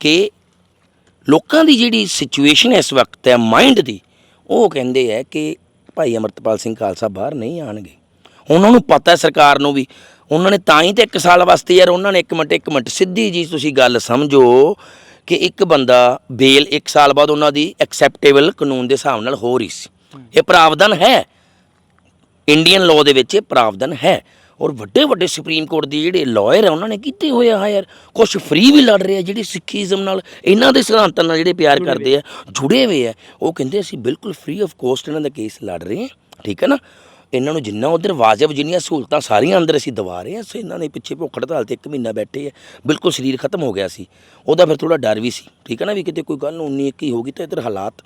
ਕਿ ਲੋਕਾਂ ਦੀ ਜਿਹੜੀ ਸਿਚੁਏਸ਼ਨ ਇਸ ਵਕਤ ਹੈ ਮਾਈਂਡ ਦੀ, ਉਹ ਕਹਿੰਦੇ ਹੈ ਕਿ ਭਾਈ ਅਮਰਤਪਾਲ ਸਿੰਘ ਖਾਲਸਾ ਬਾਹਰ ਨਹੀਂ ਆਣਗੇ ਉਹਨਾਂ ਨੂੰ ਪਤਾ ਹੈ ਸਰਕਾਰ ਨੂੰ ਵੀ, ਉਹਨਾਂ ਨੇ ਤਾਂ ਹੀ ਤੇ ਇੱਕ ਸਾਲ ਵਾਸਤੇ ਯਾਰ, ਉਹਨਾਂ ਨੇ ਇੱਕ ਮਿੰਟ ਇੱਕ ਮਿੰਟ, ਸਿੱਧੀ ਜੀ ਤੁਸੀਂ ਗੱਲ ਸਮਝੋ ਕਿ ਇੱਕ ਬੰਦਾ ਬੇਲ ਇੱਕ ਸਾਲ ਬਾਅਦ ਉਹਨਾਂ ਦੀ ਐਕਸੈਪਟੇਬਲ ਕਾਨੂੰਨ ਦੇ ਹਿਸਾਬ ਨਾਲ ਹੋ ਰਹੀ ਸੀ। ਇਹ ਪ੍ਰਾਵਧਾਨ ਹੈ। ਇੰਡੀਅਨ ਲਾਅ ਦੇ ਵਿੱਚ ਇਹ ਪ੍ਰਾਵਧਾਨ ਹੈ। ਔਰ ਵੱਡੇ ਵੱਡੇ ਸੁਪਰੀਮ ਕੋਰਟ ਦੇ ਜਿਹੜੇ ਲਾਇਰ ਆ ਉਹਨਾਂ ਨੇ ਕੀਤੇ ਹੋਏ ਆ ਯਾਰ ਕੁਝ ਫ੍ਰੀ ਵੀ ਲੜ ਰਹੇ ਆ ਜਿਹੜੀ ਸਿੱਖੀਜ਼ਮ ਨਾਲ ਇਹਨਾਂ ਦੇ ਸਿਧਾਂਤਾਂ ਨਾਲ ਜਿਹੜੇ ਪਿਆਰ ਕਰਦੇ ਆ ਜੁੜੇ ਹੋਏ ਆ। ਉਹ ਕਹਿੰਦੇ ਅਸੀਂ ਬਿਲਕੁਲ ਫ੍ਰੀ ਆਫ ਕੋਸਟ ਇਹਨਾਂ ਦਾ ਕੇਸ ਲੜ ਰਹੇ ਆ ਠੀਕ ਹੈ ਨਾ? ਇਹਨਾਂ ਨੂੰ ਜਿੰਨਾ ਉਧਰ ਵਾਜਬ ਜਿੰਨੀਆਂ ਸਹੂਲਤਾਂ ਸਾਰੀਆਂ ਅੰਦਰ ਅਸੀਂ ਦਵਾ ਰਹੇ ਆ ਸੋ ਇਹਨਾਂ ਨੇ ਪਿੱਛੇ ਭੁੱਖ ਹੜਤਾਲ ਤੇ ਇੱਕ ਮਹੀਨਾ ਬੈਠੇ ਆ ਬਿਲਕੁਲ ਸਰੀਰ ਖਤਮ ਹੋ ਗਿਆ ਸੀ। ਉਹਦਾ ਫਿਰ ਥੋੜਾ ਡਰ ਵੀ ਸੀ ਠੀਕ ਹੈ ਨਾ? ਵੀ ਕਿਤੇ ਕੋਈ ਗੱਲ ਨੂੰ 19 21 ਹੋ ਗਈ ਤਾਂ ਇੱਧਰ ਹਾਲਾਤ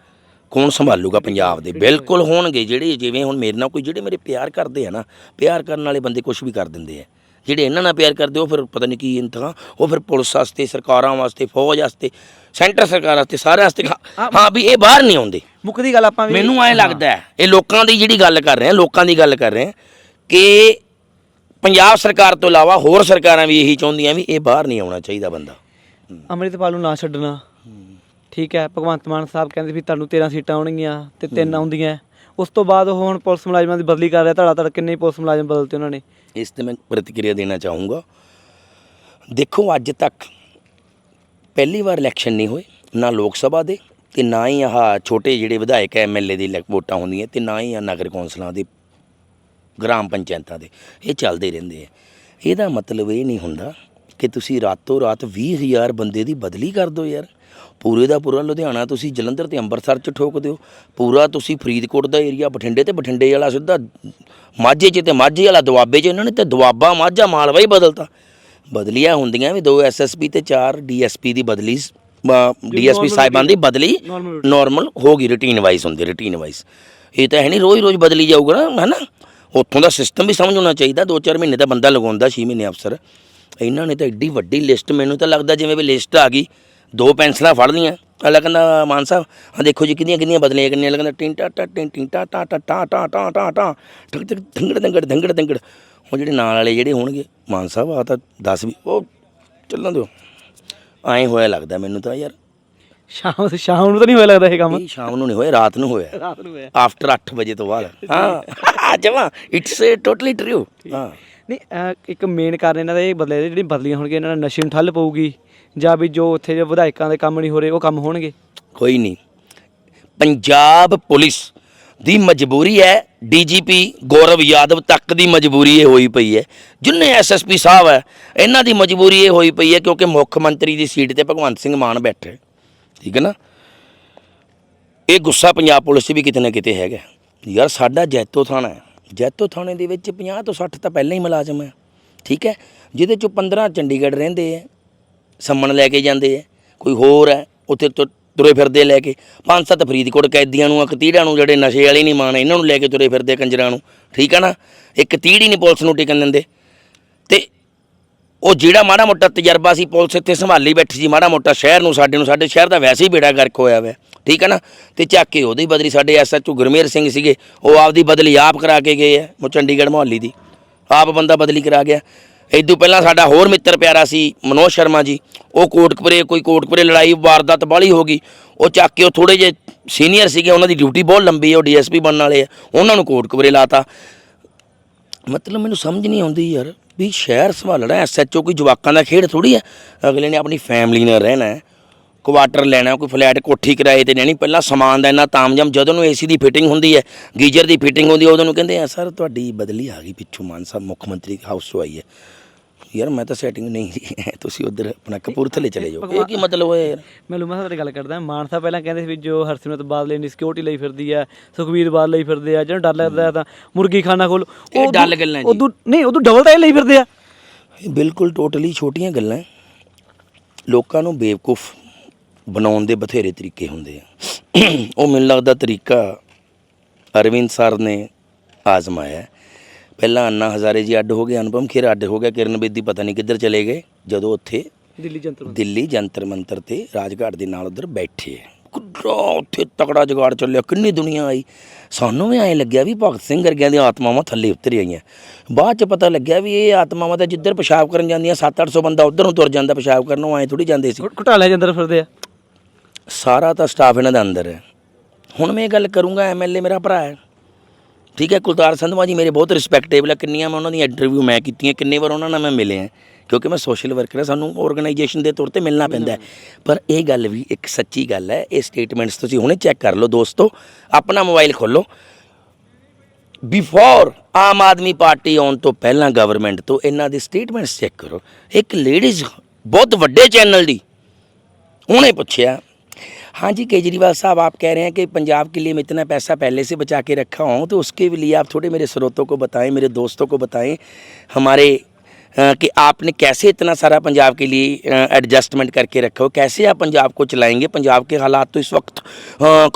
ਕੌਣ ਸੰਭਾਲੂਗਾ ਪੰਜਾਬ ਦੇ? ਬਿਲਕੁਲ ਹੋਣਗੇ ਜਿਹੜੇ ਜਿਵੇਂ ਹੁਣ ਮੇਰੇ ਨਾਲ ਕੋਈ ਜਿਹੜੇ ਮੇਰੇ ਪਿਆਰ ਕਰਦੇ ਆ ਨਾ ਪਿਆਰ ਕਰਨ ਵਾਲੇ ਬੰਦੇ ਕੁਝ ਵੀ ਕਰ ਦਿੰਦੇ ਆ। ਜਿਹੜੇ ਇਹਨਾਂ ਨਾਲ ਪਿਆਰ ਕਰਦੇ ਉਹ ਫਿਰ ਪਤਾ ਨਹੀਂ ਕੀ ਇੰਤਹਾ ਉਹ ਫਿਰ ਪੁਲਿਸ ਵਾਸਤੇ ਸਰਕਾਰਾਂ ਵਾਸਤੇ ਫੌਜ ਵਾਸਤੇ ਸੈਂਟਰ ਸਰਕਾਰ ਵਾਸਤੇ ਸਾਰੇ ਵਾਸਤੇ ਹਾਂ- ਹਾਂ ਵੀ ਇਹ ਬਾਹਰ ਨਹੀਂ ਆਉਂਦੇ। ਮੁੱਕਦੀ ਗੱਲ ਆਪਾਂ ਵੀ ਮੈਨੂੰ ਐਂ ਲੱਗਦਾ ਹੈ, ਇਹ ਲੋਕਾਂ ਦੀ ਜਿਹੜੀ ਗੱਲ ਕਰ ਰਹੇ ਆ ਲੋਕਾਂ ਦੀ ਗੱਲ ਕਰ ਰਹੇ ਆ ਕਿ ਪੰਜਾਬ ਸਰਕਾਰ ਤੋਂ ਇਲਾਵਾ ਹੋਰ ਸਰਕਾਰਾਂ ਵੀ ਇਹੀ ਚਾਹੁੰਦੀਆਂ ਵੀ ਇਹ ਬਾਹਰ ਨਹੀਂ ਆਉਣਾ ਚਾਹੀਦਾ ਬੰਦਾ। ਅੰਮ੍ਰਿਤਪਾਲ ਨੂੰ ਨਾ ਛੱਡਣਾ। ਠੀਕ ਹੈ ਭਗਵੰਤ ਮਾਨ ਸਾਹਿਬ ਕਹਿੰਦੇ ਵੀ ਤੁਹਾਨੂੰ 13 ਸੀਟਾਂ ਆਉਣਗੀਆਂ ਤੇ ਤਿੰਨ ਆਉਂਦੀਆਂ। ਉਸ ਤੋਂ ਬਾਅਦ ਉਹ ਹੁਣ ਪੁਲਿਸ ਮੁਲਾਜ਼ਮਾਂ ਦੀ ਬਦਲੀ ਕਰ ਰਿਹਾ ਧੜਾ ਧੜ ਕਿੰਨੇ ਪੁਲਿਸ ਮੁਲਾਜ਼ਮ ਬਦਲਤੇ ਉਹਨਾਂ ਨੇ। ਇਸ ਤੇ ਮੈਂ ਪ੍ਰਤੀਕਿਰਿਆ ਦੇਣਾ ਚਾਹੂੰਗਾ। ਦੇਖੋ ਅੱਜ ਤੱਕ ਪਹਿਲੀ ਵਾਰ ਇਲੈਕਸ਼ਨ ਨਹੀਂ ਹੋਏ ਨਾ ਲੋਕ ਸਭਾ ਦੇ ਤੇ ਨਾ ਹੀ ਆਹ ਛੋਟੇ ਜਿਹੜੇ ਵਿਧਾਇਕ ਐਮਐਲਏ ਦੀ ਵੋਟਾਂ ਹੁੰਦੀਆਂ ਤੇ ਨਾ ਹੀ ਆ ਨਗਰ ਕੌਂਸਲਾਂ ਦੇ ਗ੍ਰਾਮ ਪੰਚਾਇਤਾਂ ਦੇ ਇਹ ਚੱਲਦੇ ਰਹਿੰਦੇ ਆ। ਇਹਦਾ ਮਤਲਬ ਇਹ ਨਹੀਂ ਹੁੰਦਾ ਕਿ ਤੁਸੀਂ ਰਾਤੋਂ ਰਾਤ 20000 ਬੰਦੇ ਦੀ ਬਦਲੀ ਕਰ ਦਿਓ ਯਾਰ। ਪੂਰੇ ਦਾ ਪੂਰਾ ਲੁਧਿਆਣਾ ਤੁਸੀਂ ਜਲੰਧਰ ਤੇ ਅੰਮ੍ਰਿਤਸਰ ਚ ਠੋਕ ਦਿਓ। ਪੂਰਾ ਤੁਸੀਂ ਫਰੀਦਕੋਟ ਦਾ ਏਰੀਆ ਬਠਿੰਡੇ ਤੇ ਬਠਿੰਡੇ ਵਾਲਾ ਸਿੱਧਾ ਮਾਝੇ ਚ ਤੇ ਮਾਝੇ ਵਾਲਾ ਦੁਆਬੇ ਚ ਇਹਨਾਂ ਨੇ ਤੇ ਦੁਆਬਾ ਮਾਝਾ ਮਾਲਵਾ ਹੀ ਬਦਲਤਾ। ਬਦਲੀਆਂ ਹੁੰਦੀਆਂ ਵੀ ਦੋ ਐਸਐਸਪੀ ਤੇ ਚਾਰ ਡੀਐਸਪੀ ਦੀ ਬਦਲੀ ਡੀਐਸਪੀ ਸਾਹਿਬਾਨ ਦੀ ਬਦਲੀ ਨਾਰਮਲ ਹੋ ਗਈ ਰੂਟੀਨ ਵਾਈਜ਼ ਹੁੰਦੀ ਰੂਟੀਨ ਵਾਈਜ਼ ਇਹ ਤਾਂ ਹੈ ਨਹੀਂ ਰੋਜ਼ ਰੋਜ਼ ਬਦਲੀ ਜਾਊਗਾ ਨਾ ਹੈ ਨਾ ਉੱਥੋਂ ਦਾ ਸਿਸਟਮ ਵੀ ਸਮਝ ਹੋਣਾ ਚਾਹੀਦਾ ਦੋ ਚਾਰ ਮਹੀਨੇ ਦਾ ਬੰਦਾ ਲਗਾਉਂਦਾ 6 ਮਹੀਨੇ ਅਫਸਰ। ਇਹਨਾਂ ਨੇ ਤਾਂ ਐਡੀ ਵੱਡੀ ਲਿਸਟ ਮੈਨੂੰ ਤਾਂ ਲੱਗਦਾ ਜਿਵੇਂ ਵੀ ਲਿਸਟ ਆ ਗਈ ਦੋ ਪੈਨਸਲਾਂ ਫੜ ਲਈਆਂ। ਅਗਲਾ ਕਹਿੰਦਾ ਮਾਨ ਸਾਹਿਬ ਆ ਦੇਖੋ ਜੀ ਕਿੰਨੀਆਂ ਕਿੰਨੀਆਂ ਬਦਲੀਆਂ ਕਿੰਨੀਆਂ ਲੱਗਦਾ ਟਿੰ ਟਾ ਟਾ ਟਿੰ ਟਿੰ ਟਾ ਟਾ ਟਾ ਟਾ ਟਾ ਟਾ ਟਾ ਟਾ। ਟਕ ਟਕ ਧੰਗੜ ਧੰਗੜ ਧੰਗੜ ਧੰਗੜ। ਉਹ ਜਿਹੜੇ ਨਾਲ ਵਾਲੇ ਜਿਹੜੇ ਹੋਣਗੇ ਮਾਨ ਸਾਹਿਬ ਆ ਤਾਂ 10 ਵੀ ਉਹ ਚੱਲਣ ਦਿਓ। ਐਂ ਹੋਇਆ ਲੱਗਦਾ ਮੈਨੂੰ ਤਾਂ ਯਾਰ। ਸ਼ਾਮ ਸ਼ਾਮ ਨੂੰ ਤਾਂ ਨਹੀਂ ਹੋਇਆ ਲੱਗਦਾ ਇਹ ਕੰਮ? ਇਹ ਸ਼ਾਮ ਨੂੰ ਨਹੀਂ ਹੋਇਆ ਰਾਤ ਨੂੰ ਹੋਇਆ। ਰਾਤ ਨੂੰ ਹੋਇਆ। ਆਫਟਰ 8 ਵਜੇ ਤੋਂ ਬਾਅਦ। ਹਾਂ ਜਮਾ। ਇਟਸ ਟੋਟਲੀ ਟਰੂ ਹਾਂ। ਨਹੀਂ ਇੱਕ ਮੇਨ ਕਾਰਨ ਇਹਨਾਂ ਦਾ ਇਹ ਬਦਲੇ ਜਿਹੜੀ ਬਦਲੀਆਂ ਹੋਣਗੀਆਂ ਇਹਨਾਂ ਨਾਲ ਨਸ਼ੇ ਨੂੰ ਠੱਲ ਪਊਗੀ। ਜਾਂ ਵੀ ਜੋ ਉੱਥੇ ਜੋ ਵਿਧਾਇਕਾਂ ਦੇ ਕੰਮ ਨਹੀਂ ਹੋ ਰਹੇ, ਉਹ ਕੰਮ ਹੋਣਗੇ? ਕੋਈ ਨਹੀਂ। ਪੰਜਾਬ ਪੁਲਿਸ ਦੀ ਮਜਬੂਰੀ ਹੈ, ਡੀਜੀਪੀ ਗੌਰਵ ਯਾਦਵ ਤੱਕ ਦੀ ਮਜਬੂਰੀ ਇਹ ਹੋਈ ਪਈ ਹੈ। ਜਿੰਨੇ ਐਸਐਸਪੀ ਸਾਹਿਬ ਹੈ, ਇਹਨਾਂ ਦੀ ਮਜਬੂਰੀ ਇਹ ਹੋਈ ਪਈ ਹੈ ਕਿਉਂਕਿ ਮੁੱਖ ਮੰਤਰੀ ਦੀ ਸੀਟ ਤੇ ਭਗਵੰਤ ਸਿੰਘ ਮਾਨ ਬੈਠੇ। ਠੀਕ ਹੈ ਨਾ? ਇਹ ਗੁੱਸਾ ਪੰਜਾਬ ਪੁਲਿਸ 'ਚ ਵੀ ਕਿਤੇ ਨਾ ਕਿਤੇ ਹੈਗਾ। ਯਾਰ ਸਾਡਾ ਜੈਤੋ ਥਾਣਾ ਹੈ। ਜੈਤੋ ਥਾਣੇ ਦੇ ਵਿੱਚ 50 ਤੋਂ 60 ਤਾਂ ਪਹਿਲਾਂ ਹੀ ਮੁਲਾਜ਼ਮ ਹੈ। ਠੀਕ ਹੈ? ਜਿਹਦੇ ਚੋਂ 15 ਚੰਡੀਗੜ੍ਹ ਰਹਿੰਦੇ ਹੈ। ਸੰਮਣ ਲੈ ਕੇ ਜਾਂਦੇ ਹੈ ਕੋਈ ਹੋਰ ਹੈ, ਉੱਥੇ ਤੁ- ਤੁਰੇ ਫਿਰਦੇ ਲੈ ਕੇ। ਪੰਜ ਸੱਤ ਫਰੀਦਕੋਟ ਕੈਦੀਆਂ ਨੂੰ, ਇੱਕ ਤੀੜਾਂ ਨੂੰ ਜਿਹੜੇ ਨਸ਼ੇ ਵਾਲੇ ਨਹੀਂ ਮਾਣ, ਇਹਨਾਂ ਨੂੰ ਲੈ ਕੇ ਤੁਰੇ ਫਿਰਦੇ ਕੰਜਰਾਂ ਨੂੰ। ਠੀਕ ਹੈ ਨਾ? ਇੱਕ ਤੀੜੀ ਨਹੀਂ ਪੁਲਿਸ ਨੂੰ ਟਿਕਣ ਦਿੰਦੇ। ਤੇ ਉਹ ਜਿਹੜਾ ਮਾੜਾ ਮੋਟਾ ਤਜਰਬਾ ਸੀ, ਪੁਲਿਸ ਇੱਥੇ ਸੰਭਾਲੀ ਬੈਠੀ ਸੀ, ਮਾੜਾ ਮੋਟਾ ਸ਼ਹਿਰ ਨੂੰ, ਸਾਡੇ ਨੂੰ, ਸਾਡੇ ਸ਼ਹਿਰ ਦਾ ਵੈਸੇ ਹੀ ਬੇੜਾ ਗਰਕ ਹੋਇਆ ਹੋਇਆ ਠੀਕ ਹੈ ਨਾ? ਤੇ ਚੱਕ ਕੇ ਉਹਦੀ ਬਦਲੀ, ਸਾਡੇ ਐਸਐਚਓ ਗੁਰਮੇਰ ਸਿੰਘ ਸੀਗੇ, ਉਹ ਆਪਦੀ ਬਦਲੀ ਆਪ ਕਰਾ ਕੇ ਗਏ ਆ, ਉਹ ਚੰਡੀਗੜ੍ਹ ਮੁਹੱਲੀ ਦੀ। ਆਪ ਬੰਦਾ ਬਦਲੀ ਕਰਾ ਗਿਆ। ਇਦੋਂ ਪਹਿਲਾਂ ਸਾਡਾ ਹੋਰ ਮਿੱਤਰ ਪਿਆਰਾ ਸੀ ਮਨੋਜ ਸ਼ਰਮਾ ਜੀ, ਉਹ ਕੋਟਕਪੁਰੇ, ਕੋਈ ਕੋਟਕਪੁਰੇ ਲੜਾਈ, ਵਾਰਦਾਤ ਬਾਲੀ ਹੋ ਗਈ। ਉਹ ਚੱਕ ਕੇ ਉਹ ਥੋੜੇ ਜੇ ਸੀਨੀਅਰ ਸੀਗੇ, ਉਹਨਾਂ ਦੀ ਡਿਊਟੀ ਬਹੁਤ ਲੰਬੀ ਹੈ, ਉਹ ਡੀਐਸਪੀ ਬਣਨ ਵਾਲੇ ਆ, ਉਹਨਾਂ ਨੂੰ ਕੋਟਕਪੁਰੇ ਲਾਤਾ। ਮਤਲਬ ਮੈਨੂੰ ਸਮਝ ਨਹੀਂ ਆਉਂਦੀ ਯਾਰ ਵੀ ਸ਼ਹਿਰ ਸੰਭਾਲਣਾ ਐਸਐਚਓ ਕੋਈ ਜਵਾਕਾਂ ਦਾ ਖੇਡ ਥੋੜੀ ਹੈ ਅਗਲੇ ਨੇ ਆਪਣੀ ਫੈਮਿਲੀ ਨਾਲ ਰਹਿਣਾ ਹੈ ਕੁਆਟਰ ਲੈਣਾ ਕੋਈ ਫਲੈਟ ਕੋਠੀ ਕਿਰਾਏ ਤੇ ਲੈਣੀ ਪਹਿਲਾਂ ਸਮਾਨ ਦਾ ਇੰਨਾ ਤਾਮਜਮ ਜਦੋਂ ਨੂੰ ਏਸੀ ਦੀ ਫਿਟਿੰਗ ਹੁੰਦੀ ਹੈ ਗੀਜ਼ਰ ਦੀ ਫਿਟਿੰਗ ਹੁੰਦੀ ਹੈ ਉਦੋਂ ਨੂੰ ਕਹਿੰਦੇ ਆ ਸਰ ਤੁਹਾਡੀ ਬਦਲੀ ਆ ਗਈ ਪਿੱਛੋਂ ਮਾਨ ਸਾਹਿਬ ਮੁੱਖ ਮੰਤਰੀ ਹਾਊਸ ਤੋਂ ਆਈ ਹੈ। ਯਾਰ ਮੈਂ ਤਾਂ ਸੈਟਿੰਗ ਨਹੀਂ ਜੀ ਤੁਸੀਂ ਉਧਰ ਆਪਣਾ ਕਪੂਰਥਲੇ ਚਲੇ ਜਾਓ। ਇਹ ਕੀ ਮਤਲਬ ਹੋਇਆ ਯਾਰ? ਮੈਂ ਲੂਮਾ ਸਾਹਿਬ ਦੀ ਗੱਲ ਕਰਦਾ। ਮਾਨ ਸਾਹਿਬ ਪਹਿਲਾਂ ਕਹਿੰਦੇ ਸੀ ਵੀ ਜੋ ਹਰਸਿਮਰਤ ਬਾਦਲ ਨੇ ਸਿਕਿਉਰਿਟੀ ਲਈ ਫਿਰਦੀ ਆ ਸੁਖਬੀਰ ਬਾਦਲ ਲਈ ਫਿਰਦੇ ਆ ਜਿਹਨੂੰ ਡਰ ਲੱਗਦਾ ਤਾਂ ਮੁਰਗੀ ਖਾਨਾ ਖੋਲ ਇਹ ਡੱਲ ਗੱਲਾਂ ਜੀ। ਉਦੋਂ ਨਹੀਂ ਉਦੋਂ ਡਬਲ ਤਾਂ ਇਹ ਲਈ ਫਿਰਦੇ ਆ। ਬਿਲਕੁਲ ਟੋਟਲੀ ਛੋਟੀਆਂ ਗੱਲਾਂ। ਲੋਕਾਂ ਨੂੰ ਬੇਵਕੂਫ ਬਣਾਉਣ ਦੇ ਬਥੇਰੇ ਤਰੀਕੇ ਹੁੰਦੇ ਆ। ਉਹ ਮੈਨੂੰ ਲੱਗਦਾ ਤਰੀਕਾ ਅਰਵਿੰਦ ਸਰ ਨੇ ਆਜ਼ਮਾਇਆ। ਪਹਿਲਾਂ ਅੰਨਾ ਹਜ਼ਾਰੇ ਜੀ ਅੱਡ ਹੋ ਗਏ ਅਨੁਪਮ ਖੇਰ ਅੱਡ ਹੋ ਗਿਆ ਕਿਰਨ ਬੇਦੀ ਪਤਾ ਨਹੀਂ ਕਿੱਧਰ ਚਲੇ ਗਏ ਜਦੋਂ ਉੱਥੇ ਦਿੱਲੀ ਜੰਤਰ ਮੰਤਰ। ਦਿੱਲੀ ਜੰਤਰ ਮੰਤਰ ਤੇ ਰਾਜਘਾਟ ਦੇ ਨਾਲ ਉਧਰ ਬੈਠੇ। ਕਿੱਡਾ ਉੱਥੇ ਤਕੜਾ ਜਗਾੜ ਚੱਲਿਆ ਕਿੰਨੀ ਦੁਨੀਆ ਆਈ। ਸਾਨੂੰ ਵੀ ਐਂ ਲੱਗਿਆ ਵੀ ਭਗਤ ਸਿੰਘ ਵਰਗਿਆਂ ਦੀਆਂ ਆਤਮਾਵਾਂ ਥੱਲੇ ਉਤਰ ਆਈਆਂ। ਬਾਅਦ ਚ ਪਤਾ ਲੱਗਿਆ ਵੀ ਇਹ ਆਤਮਾਵਾਂ ਤਾਂ ਜਿੱਧਰ ਪਿਸ਼ਾਬ ਕਰਨ ਜਾਂਦੀਆਂ 7-800 ਬੰਦਾ ਉਧਰ ਨੂੰ ਤੁਰ ਜਾਂਦਾ ਪਿਸ਼ਾਬ ਕਰਨ ਉਹ ਐਂ ਥੋੜੀ ਜਾਂਦੇ ਸੀ। ਘੁਟਾਲੇ ਦੇ ਅੰਦਰ ਫਿਰਦੇ ਆ। ਸਾਰਾ ਤਾਂ ਸਟਾਫ ਇਹਨਾਂ ਦੇ ਅੰਦਰ ਹੈ। ਹੁਣ ਮੈਂ ਇਹ ਗੱਲ ਕਰੂੰਗਾ ਐਮਐਲਏ ਮੇਰਾ ਭਰਾ ਹੈ। ਠੀਕ ਹੈ, ਕੁਲਤਾਰ ਸੰਧਵਾ ਜੀ, ਮੇਰੇ ਬਹੁਤ ਰਿਸਪੈਕਟੇਬਲ ਹੈ। ਕਿੰਨੀਆਂ ਮੈਂ ਉਹਨਾਂ ਦੀ ਇੰਟਰਵਿਊ ਮੈਂ ਕੀਤੀਆਂ, ਕਿੰਨੇ ਵਾਰ ਉਹਨਾਂ ਨਾਲ ਮੈਂ ਮਿਲੇ ਆ ਕਿਉਂਕਿ ਮੈਂ ਸੋਸ਼ਲ ਵਰਕਰ ਹਾਂ, ਸਾਨੂੰ ਆਰਗੇਨਾਈਜੇਸ਼ਨ ਦੇ ਤੌਰ ਤੇ ਮਿਲਣਾ ਪੈਂਦਾ ਪਰ ਇਹ ਗੱਲ ਵੀ ਇੱਕ ਸੱਚੀ ਗੱਲ ਹੈ, ਇਹ ਸਟੇਟਮੈਂਟਸ ਤੁਸੀਂ ਹੁਣੇ ਚੈੱਕ ਕਰ ਲਓ ਦੋਸਤੋ। ਆਪਣਾ ਮੋਬਾਈਲ ਖੋਲੋ ਬਿਫੋਰ ਆਮ ਆਦਮੀ ਪਾਰਟੀ ਆਉਣ ਤੋਂ ਪਹਿਲਾਂ ਗਵਰਨਮੈਂਟ ਤੋਂ ਇਹਨਾਂ ਦੇ ਸਟੇਟਮੈਂਟਸ ਚੈੱਕ ਕਰੋ। ਇੱਕ ਲੇਡੀਜ਼ ਬਹੁਤ ਵੱਡੇ ਚੈਨਲ ਦੀ, ਉਹਨੇ ਪੁੱਛਿਆ हाँ जी केजरीवाल साहब आप कह रहे हैं कि पंजाब के लिए मैं इतना पैसा पहले से बचा के रखा हूँ तो उसके लिए आप थोड़े मेरे स्रोतों को बताएं मेरे दोस्तों को बताएं हमारे अ, कि आपने कैसे इतना सारा पंजाब के लिए एडजस्टमेंट करके रखा हो कैसे आप पंजाब को चलाएंगे पंजाब के हालात तो इस वक्त अ,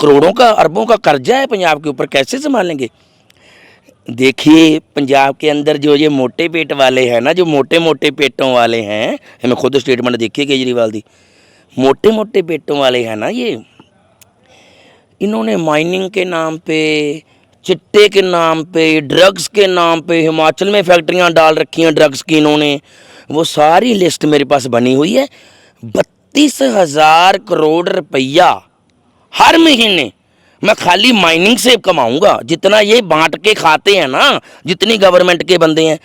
करोड़ों का अरबों का कर्जा है पंजाब के ऊपर कैसे संभालेंगे देखिए पंजाब के अंदर जो ये मोटे पेट वाले हैं ना जो मोटे मोटे पेटों वाले हैं मैं खुद स्टेटमेंट देखिए केजरीवाल दी मोटे मोटे पेटों वाले हैं ना ये? इन्होंने माइनिंग के नाम पे, चिट्टे के नाम पे ड्रग्स के नाम पे, हिमाचल में फैक्ट्रियाँ डाल रखी हैं ड्रग्स की इन्होंने। वो सारी लिस्ट मेरे पास बनी हुई है। बत्तीस हज़ार करोड़ रुपया हर महीने मैं खाली माइनिंग से कमाऊँगा। जितना ये बांट के खाते हैं ना, जितनी गवर्नमेंट के बंदे हैं।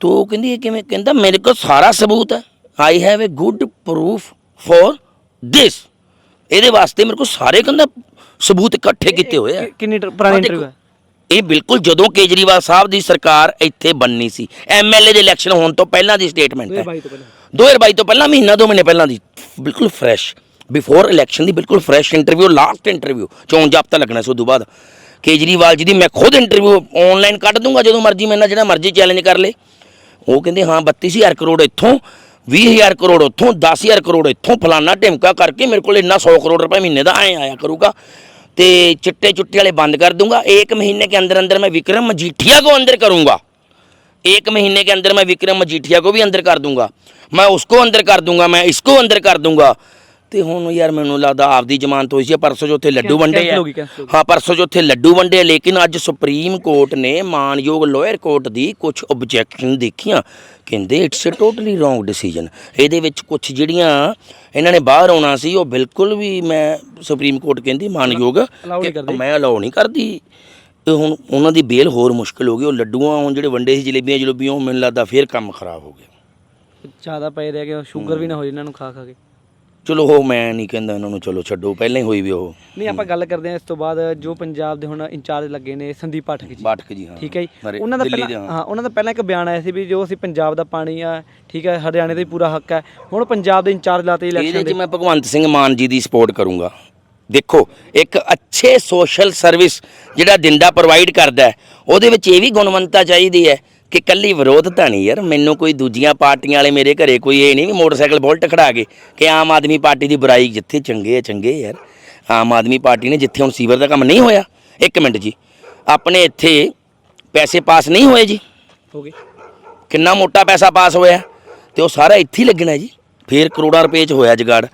तो कहती है कि मैं कहता, मेरे को सारा सबूत है। I have a good proof for this ਇਹਦੇ ਵਾਸਤੇ ਮੇਰੇ ਕੋਲ ਸਾਰੇ ਕਹਿੰਦਾ ਸਬੂਤ ਇਕੱਠੇ ਕੀਤੇ ਹੋਏ ਆ। ਕਿੰਨੀ ਪੁਰਾਣੀ ਇੰਟਰਵਿਊ ਹੈ? ਇਹ ਬਿਲਕੁਲ ਜਦੋਂ ਕੇਜਰੀਵਾਲ ਸਾਹਿਬ ਦੀ ਸਰਕਾਰ ਇੱਥੇ ਬਣਨੀ ਸੀ ਐਮਐਲਏ ਦੇ ਇਲੈਕਸ਼ਨ ਹੋਣ ਤੋਂ ਪਹਿਲਾਂ ਦੀ ਸਟੇਟਮੈਂਟ ਹੈ। 2022 ਤੋਂ ਪਹਿਲਾਂ। 2022 ਤੋਂ ਪਹਿਲਾਂ ਮਹੀਨਾ ਦੋ ਮਹੀਨੇ ਪਹਿਲਾਂ ਦੀ ਬਿਲਕੁਲ ਫਰੈਸ਼ ਬਿਫੋਰ ਇਲੈਕਸ਼ਨ ਦੀ ਬਿਲਕੁਲ ਫਰੈਸ਼ ਇੰਟਰਵਿਊ ਲਾਸਟ ਇੰਟਰਵਿਊ ਚੋਣ ਜਾਬਤਾ ਲੱਗਣਾ ਸੀ ਉਦੋਂ ਬਾਅਦ। ਕੇਜਰੀਵਾਲ ਜੀ ਦੀ ਮੈਂ ਖੁਦ ਇੰਟਰਵਿਊ ਆਨਲਾਈਨ ਕੱਢ ਦੂੰਗਾ ਜਦੋਂ ਮਰਜ਼ੀ ਮੇਰੇ ਨਾਲ ਜਿਹੜਾ ਮਰਜ਼ੀ ਚੈਲੰਜ ਕਰ ਲੇ। ਉਹ ਕਹਿੰਦੇ ਹਾਂ 32000 ਕਰੋੜ ਇੱਥੋਂ 20000 ਕਰੋੜ ਉੱਥੋਂ 10000 ਕਰੋੜ ਇੱਥੋਂ ਫਲਾਨਾ ਢਿਮਕਾ ਕਰਕੇ ਮੇਰੇ ਕੋਲ ਇੰਨਾ 100 ਕਰੋੜ ਰੁਪਏ ਮਹੀਨੇ ਦਾ ਐ ਆਇਆ ਕਰੂਗਾ ਤੇ ਚਿੱਟੇ ਚੁੱਟੇ ਵਾਲੇ ਬੰਦ कर दूंगा एक महीने के अंदर अंदर मैं विक्रम मजीठिया को अंदर करूंगा एक महीने के अंदर मैं विक्रम मजीठिया को भी अंदर कर दूंगा मैं उसको अंदर कर दूंगा मैं इसको अंदर कर दूंगा ਤੇ ਹੁਣ ਯਾਰ ਮੈਨੂੰ ਲੱਗਦਾ ਆਪਦੀ ਜ਼ਮਾਨਤ ਹੋਈ ਸੀ ਪਰਸੋਂ ਜੋ ਉੱਥੇ ਲੱਡੂ ਵੰਡੇ ਆ। ਹੋ ਪਰਸੋਂ ਜੋ ਉੱਥੇ ਲੱਡੂ ਵੰਡੇ ਆ, ਲੇਕਿਨ ਅੱਜ ਸੁਪਰੀਮ ਕੋਰਟ ਨੇ ਮਾਨਯੋਗ ਲੋਅਰ ਕੋਰਟ ਦੀ ਕੁਝ ਆਬਜੈਕਸ਼ਨ ਦੇਖੀਆਂ। ਕਹਿੰਦੇ it's a totally wrong decision ਇਹਦੇ ਵਿੱਚ ਕੁਝ ਜਿਹੜੀਆਂ ਇਹਨਾਂ ਨੇ ਬਾਹਰ ਆਉਣਾ ਸੀ ਉਹ ਬਿਲਕੁਲ ਵੀ ਮੈਂ ਸੁਪਰੀਮ ਕੋਰਟ ਕਹਿੰਦੀ ਮਾਨਯੋਗ ਕਿ। ਮੈਂ ਅਲਾਉ ਨਹੀਂ ਕਰਦੀ। ਤੇ ਹੁਣ ਉਹਨਾਂ ਦੀ ਬੇਲ ਹੋਰ ਮੁਸ਼ਕਲ ਹੋ ਗਈ ਉਹ ਲੱਡੂਆਂ ਹੁਣ ਜਿਹੜੇ ਵੰਡੇ ਸੀ ਜਲੇਬੀਆਂ ਜਲੂਬੀਆਂ ਮੈਨੂੰ ਲੱਗਦਾ ਫੇਰ ਕੰਮ ਖਰਾਬ ਹੋ ਗਿਆ। ਜ਼ਿਆਦਾ ਪਏ ਰਹਿ ਗਏ ਸ਼ੂਗਰ ਵੀ ਨਾ ਹੋ ਜੇ ਇਹਨਾਂ ਨੂੰ ਖਾ ਖਾ ਕੇ। ਚਲੋ ਉਹ ਮੈਂ ਨਹੀਂ ਕਹਿੰਦਾ ਇਹਨਾਂ ਨੂੰ ਚਲੋ ਛੱਡੋ ਪਹਿਲਾਂ ਹੀ ਹੋਈ ਵੀ ਉਹ। ਨਹੀਂ ਆਪਾਂ ਗੱਲ ਕਰਦੇ ਹਾਂ ਇਸ ਤੋਂ ਬਾਅਦ ਜੋ ਪੰਜਾਬ ਦੇ ਹੁਣ ਇੰਚਾਰਜ ਲੱਗੇ ਨੇ ਸੰਦੀਪ ਪਾਠਕ ਜੀ। ਬਾਟਕ ਜੀ ਹਾਂ। ਠੀਕ ਹੈ ਜੀ? ਉਹਨਾਂ ਦਾ ਪਹਿਲਾਂ ਹਾਂ। ਹਾਂ ਉਹਨਾਂ ਦਾ ਪਹਿਲਾਂ ਇੱਕ ਬਿਆਨ ਆਇਆ ਸੀ ਵੀ ਜੋ ਅਸੀਂ ਪੰਜਾਬ ਦਾ ਪਾਣੀ ਆ ਠੀਕ ਹੈ ਹਰਿਆਣੇ ਦਾ ਵੀ ਪੂਰਾ ਹੱਕ ਹੈ। ਹੁਣ ਪੰਜਾਬ ਦੇ ਇੰਚਾਰਜ ਲਾਤੇ ਇਲੈਕਸ਼ਨ ਦੇ। ਮੈਂ ਭਗਵੰਤ ਸਿੰਘ ਮਾਨ ਜੀ ਦੀ ਸਪੋਰਟ ਕਰੂੰਗਾ। ਦੇਖੋ ਇੱਕ ਅੱਛੇ ਸੋਸ਼ਲ ਸਰਵਿਸ ਜਿਹੜਾ ਦਿੰਦਾ ਪ੍ਰੋਵਾਈਡ ਕਰਦਾ ਹੈ, ਉਹਦੇ ਵਿੱਚ ਇਹ ਵੀ ਗੁਣਵੰਤਾ ਚਾਹੀਦੀ ਹੈ ਕਿ ਕੱਲੀ ਵਿਰੋਧਤਾ ਨਹੀਂ ਯਾਰ ਮੈਨੂੰ ਕੋਈ ਦੂਜੀਆਂ ਪਾਰਟੀਆਂ ਵਾਲੇ ਮੇਰੇ ਘਰੇ ਕੋਈ ਇਹ ਨਹੀਂ ਵੀ ਮੋਟਰਸਾਈਕਲ ਬੁਲਟ ਖੜਾ ਕੇ ਕਿ ਆਮ ਆਦਮੀ ਪਾਰਟੀ ਦੀ ਬੁਰਾਈ ਜਿੱਥੇ ਚੰਗੇ ਆ ਚੰਗੇ ਯਾਰ। ਆਮ ਆਦਮੀ ਪਾਰਟੀ ਨੇ ਜਿੱਥੇ ਹੁਣ ਸੀਵਰ ਦਾ ਕੰਮ ਨਹੀਂ ਹੋਇਆ ਇੱਕ ਮਿੰਟ ਜੀ। ਆਪਣੇ ਇੱਥੇ ਪੈਸੇ ਪਾਸ ਨਹੀਂ ਹੋਏ ਜੀ। ਹੋ ਗਏ। ਕਿੰਨਾ ਮੋਟਾ ਪੈਸਾ ਪਾਸ ਹੋਇਆ ਤੇ ਉਹ ਸਾਰਾ ਇੱਥੇ ਹੀ ਲੱਗਣਾ ਜੀ। ਫੇਰ ਕਰੋੜਾਂ ਰੁਪਏ ਚ ਹੋਇਆ ਜਗਾੜ।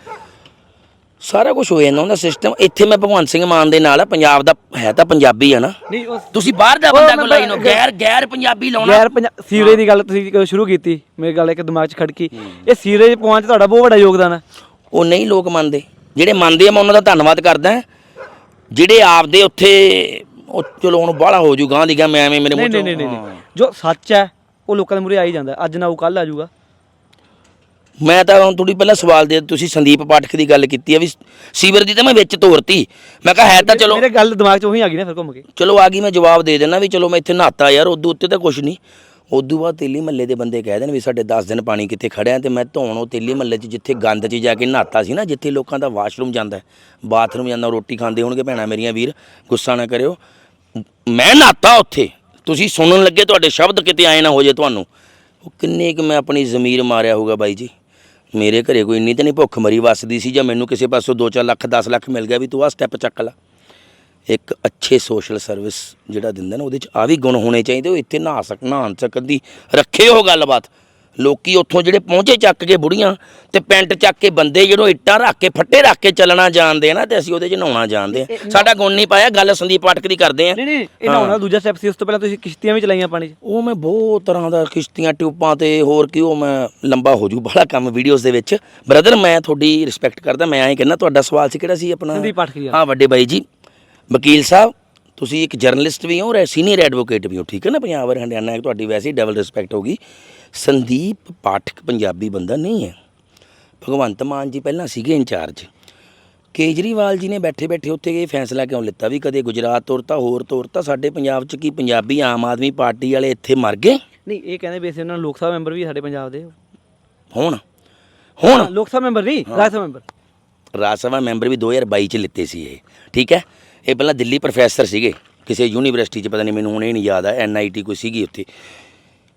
ਸਾਰਾ ਕੁਝ ਹੋ ਜਾਂਦਾ ਉਹਦਾ ਸਿਸਟਮ ਇੱਥੇ ਮੈਂ ਭਗਵੰਤ ਸਿੰਘ ਮਾਨ ਦੇ ਨਾਲ ਆ ਪੰਜਾਬ ਦਾ ਹੈ ਤਾਂ ਪੰਜਾਬੀ ਆ ਨਾ। ਨਹੀਂ ਉਸ ਤੁਸੀਂ ਬਾਹਰ ਦਾ ਬੰਦਾ ਮੈਂ ਕੋ ਲਾਈ ਨੂੰ ਗੈਰ ਗੈਰ ਪੰਜਾਬੀ ਲਾਉਣਾ। ਗੈਰ ਪੰਜਾਬ ਸੀਵਰੇਜ ਦੀ ਗੱਲ ਤੁਸੀਂ ਸ਼ੁਰੂ ਕੀਤੀ? ਮੇਰੇ ਗੱਲ ਇੱਕ ਦਿਮਾਗ 'ਚ ਖੜਕੀ। ਇਹ ਸੀਵਰੇਜ ਪਹੁੰਚ ਤੁਹਾਡਾ ਬਹੁਤ ਵੱਡਾ ਯੋਗਦਾਨ ਹੈ ਉਹ ਨਹੀਂ ਲੋਕ ਮੰਨਦੇ। ਜਿਹੜੇ ਮੰਨਦੇ ਆ ਮੈਂ ਉਹਨਾਂ ਦਾ ਧੰਨਵਾਦ ਕਰਦਾ। ਜਿਹੜੇ ਆਪਦੇ ਉੱਥੇ ਉਹ ਚਲੋ ਹੁਣ ਬਾਹਲਾ ਹੋ ਜੂ ਗਾਂ ਦੀ ਗਾਂ ਮੈਂ ਐਵੇਂ ਮੇਰੇ ਨਹੀਂ ਮੂੰਹ ਨਹੀਂ ਚੋਂ। ਨਹੀਂ ਨਹੀਂ ਜੋ ਸੱਚ ਹੈ ਉਹ ਲੋਕਾਂ ਦੇ ਮੂਹਰੇ ਆ ਹੀ ਜਾਂਦਾ। ਅੱਜ ਨਾ ਉਹ ਕੱਲ ਆ ਜਾਊਗਾ। ਮੈਂ ਤਾਂ ਹੁਣ ਥੋੜੀ ਪਹਿਲਾਂ ਸਵਾਲ ਦੇ ਤੁਸੀਂ ਸੰਦੀਪ ਪਾਠਕ ਦੀ ਗੱਲ ਕੀਤੀ ਆ ਵੀ ਸੀਵਰ ਦੀ ਤਾਂ ਮੈਂ ਵਿੱਚ ਤੋਰਤੀ। ਮੈਂ ਕਿਹਾ ਹੈ ਤਾਂ ਚਲੋ। ਮੇਰੇ ਗੱਲ ਦਿਮਾਗ 'ਚ ਉਹੀ ਆ ਗਈ ਨਾ ਫਿਰ ਘੁੰਮ ਕੇ। ਚਲੋ ਆ ਗਈ ਮੈਂ ਜਵਾਬ ਦੇ ਦੇਣਾ ਵੀ ਚਲੋ ਮੈਂ ਇੱਥੇ ਨਹਾਤਾ ਯਾਰ ਉਦੋਂ ਉੱਤੇ ਤਾਂ ਕੁਝ ਨਹੀਂ। ਉਦੋਂ ਬਾਅਦ ਤੇਲੀ ਮੱਲੇ ਦੇ ਬੰਦੇ ਕਹਿ ਦੇਣ ਵੀ ਸਾਡੇ 10 ਦਿਨ ਪਾਣੀ ਕਿੱਥੇ ਖੜਿਆ ਤੇ ਮੈਂ ਧੋਣ ਉਹ ਤੇਲੀ ਮੱਲੇ 'ਚ ਜਿੱਥੇ ਗੰਦ 'ਚ ਜਾ ਕੇ ਨਹਾਤਾ ਸੀ ਨਾ ਜਿੱਥੇ ਲੋਕਾਂ ਦਾ ਵਾਸ਼ਰੂਮ ਜਾਂਦਾ ਬਾਥਰੂਮ ਜਾਂਦਾ ਰੋਟੀ ਖਾਂਦੇ ਹੋਣਗੇ ਭੈਣਾਂ ਮੇਰੀਆਂ ਵੀਰ ਗੁੱਸਾ ਨਾ ਕਰਿਓ। ਮੈਂ ਨਹਾਤਾ ਉੱਥੇ। ਤੁਸੀਂ ਸੁਣਨ ਲੱਗੇ ਤੁਹਾਡੇ ਸ਼ਬਦ ਕਿਤੇ ਆਏ ਨਾ ਹੋ ਜੇ ਤੁਹਾਨੂੰ। ਉਹ ਕਿੰਨੇ ਕੁ ਮੈਂ ਆਪਣੀ ਜ਼ਮੀਰ ਮਾਰਿਆ ਹੋਊਗਾ ਬਾਈ ਜੀ। ਮੇਰੇ ਘਰੇ ਕੋਈ ਇੰਨੀ ਤਾਂ ਨਹੀਂ ਭੁੱਖ ਮਰੀ ਵੱਸਦੀ ਸੀ ਜਾਂ ਮੈਨੂੰ ਕਿਸੇ ਪਾਸੋਂ 2-4 ਲੱਖ 10 ਲੱਖ ਮਿਲ ਗਿਆ ਵੀ ਤੂੰ ਆਹ ਸਟੈਪ ਚੱਕ ਲਾ। ਇੱਕ ਅੱਛੇ ਸੋਸ਼ਲ ਸਰਵਿਸ ਜਿਹੜਾ ਦਿੰਦਾ ਨਾ, ਉਹਦੇ ਚ ਆ ਵੀ ਗੁਣ ਹੋਣੇ ਚਾਹੀਦੇ, ਉਹ ਇੱਥੇ ਨਹਾ ਸਕ ਨਹਾਣ ਸਕਣ ਦੀ, ਰੱਖੇ ਉਹ ਗੱਲਬਾਤ। ਲੋਕੀ ਉੱਥੋਂ ਜਿਹੜੇ ਪਹੁੰਚੇ ਚੱਕ ਕੇ ਬੁੜੀਆਂ ਤੇ ਪੈਂਟ ਚੱਕ ਕੇ ਬੰਦੇ ਜਿਹੜੋ ਇੱਟਾਂ ਰੱਖ ਕੇ ਫੱਟੇ ਰੱਖ ਕੇ ਚੱਲਣਾ ਜਾਣਦੇ ਆ ਨਾ ਤੇ ਅਸੀਂ ਉਹਦੇ ਚ ਨਹਾਉਣਾ ਜਾਣਦੇ ਆ। ਸਾਡਾ ਗੁਣ ਨਹੀਂ ਪਾਇਆ ਗੱਲ ਸੰਦੀਪ ਪਾਠਕ ਦੀ ਕਰਦੇ ਆ। ਨਹੀਂ ਨਹੀਂ ਇਹ ਨਾ ਹੋਣਾ ਦੂਜਾ ਸਟੈਪ ਸੀ ਉਸ ਤੋਂ ਪਹਿਲਾਂ ਤੁਸੀਂ ਕਿਸ਼ਤੀਆਂ ਵੀ ਚਲਾਈਆਂ ਪਾਣੀ 'ਚ? ਉਹ ਮੈਂ ਬਹੁਤ ਤਰ੍ਹਾਂ ਦਾ ਕਿਸ਼ਤੀਆਂ ਟਿਊਬਾਂ ਤੇ ਹੋਰ ਕੀ ਉਹ ਮੈਂ ਲੰਬਾ ਹੋ ਜੂ ਬੜਾ ਕੰਮ ਵੀਡੀਓਜ਼ ਦੇ ਵਿੱਚ। ਬ੍ਰਦਰ ਮੈਂ ਤੁਹਾਡੀ ਰਿਸਪੈਕਟ ਕਰਦਾ ਮੈਂ ਐਂ ਕਹਿੰਦਾ ਤੁਹਾਡਾ ਸਵਾਲ ਸੀ ਕਿਹੜਾ ਸੀ ਆਪਣਾ? ਸੰਦੀਪ ਪਾਠਕ ਜੀ ਹਾਂ ਵੱਡੇ ਬਾਈ ਜੀ। ਵਕੀਲ ਸਾਹਿਬ ਤੁਸੀਂ ਇੱਕ ਜਰਨਲਿਸਟ ਵੀ ਹੋ ਔਰ ਸੀਨੀਅਰ ਐਡਵੋਕੇਟ ਵੀ ਹੋ ਠੀਕ ਹੈ ਨਾ? ਪੰਜਾਬ ਔਰ ਹਰਿਆਣਾ ਤੁਹਾਡੀ ਵੈਸੇ ਡਬਲ ਰਿਸਪੈਕਟ ਹੋਗੀ ਸੰਦੀਪ ਪਾਠਕ ਪੰਜਾਬੀ ਬੰਦਾ ਨਹੀਂ ਹੈ। ਭਗਵੰਤ ਮਾਨ ਜੀ ਪਹਿਲਾਂ ਸੀਗੇ ਇੰਚਾਰਜ। ਕੇਜਰੀਵਾਲ ਜੀ ਨੇ ਬੈਠੇ ਬੈਠੇ ਉੱਥੇ ਇਹ ਫੈਸਲਾ ਕਿਉਂ ਲਿੱਤਾ ਵੀ ਕਦੇ ਗੁਜਰਾਤ ਤੁਰਤਾ ਹੋਰ ਤੁਰਤਾ ਸਾਡੇ ਪੰਜਾਬ 'ਚ ਕੀ ਪੰਜਾਬੀ ਆਮ ਆਦਮੀ ਪਾਰਟੀ ਵਾਲੇ ਇੱਥੇ ਮਰ ਗਏ? ਨਹੀਂ ਇਹ ਕਹਿੰਦੇ ਵੀ ਅਸੀਂ ਉਹਨਾਂ ਲੋਕ ਸਭਾ ਮੈਂਬਰ ਵੀ ਸਾਡੇ ਪੰਜਾਬ ਦੇ। ਹੁਣ? ਹੁਣ? ਲੋਕ ਸਭਾ ਮੈਂਬਰ ਨਹੀਂ ਰਾਜ ਸਭਾ ਮੈਂਬਰ। ਰਾਜ ਸਭਾ ਮੈਂਬਰ ਵੀ 2022 ਚ ਲਿੱਤੇ ਸੀ ਇਹ। ਠੀਕ ਹੈ? ਇਹ ਪਹਿਲਾਂ ਦਿੱਲੀ ਪ੍ਰੋਫੈਸਰ ਸੀਗੇ। ਕਿਸੇ ਯੂਨੀਵਰਸਿਟੀ ਚ ਪਤਾ ਨਹੀਂ ਮੈਨੂੰ ਹੁਣ ਇਹ ਨਹੀਂ ਯਾਦ ਆ ਐਨਆਈਟੀ ਕੋਈ ਸੀਗੀ ਉੱਥੇ।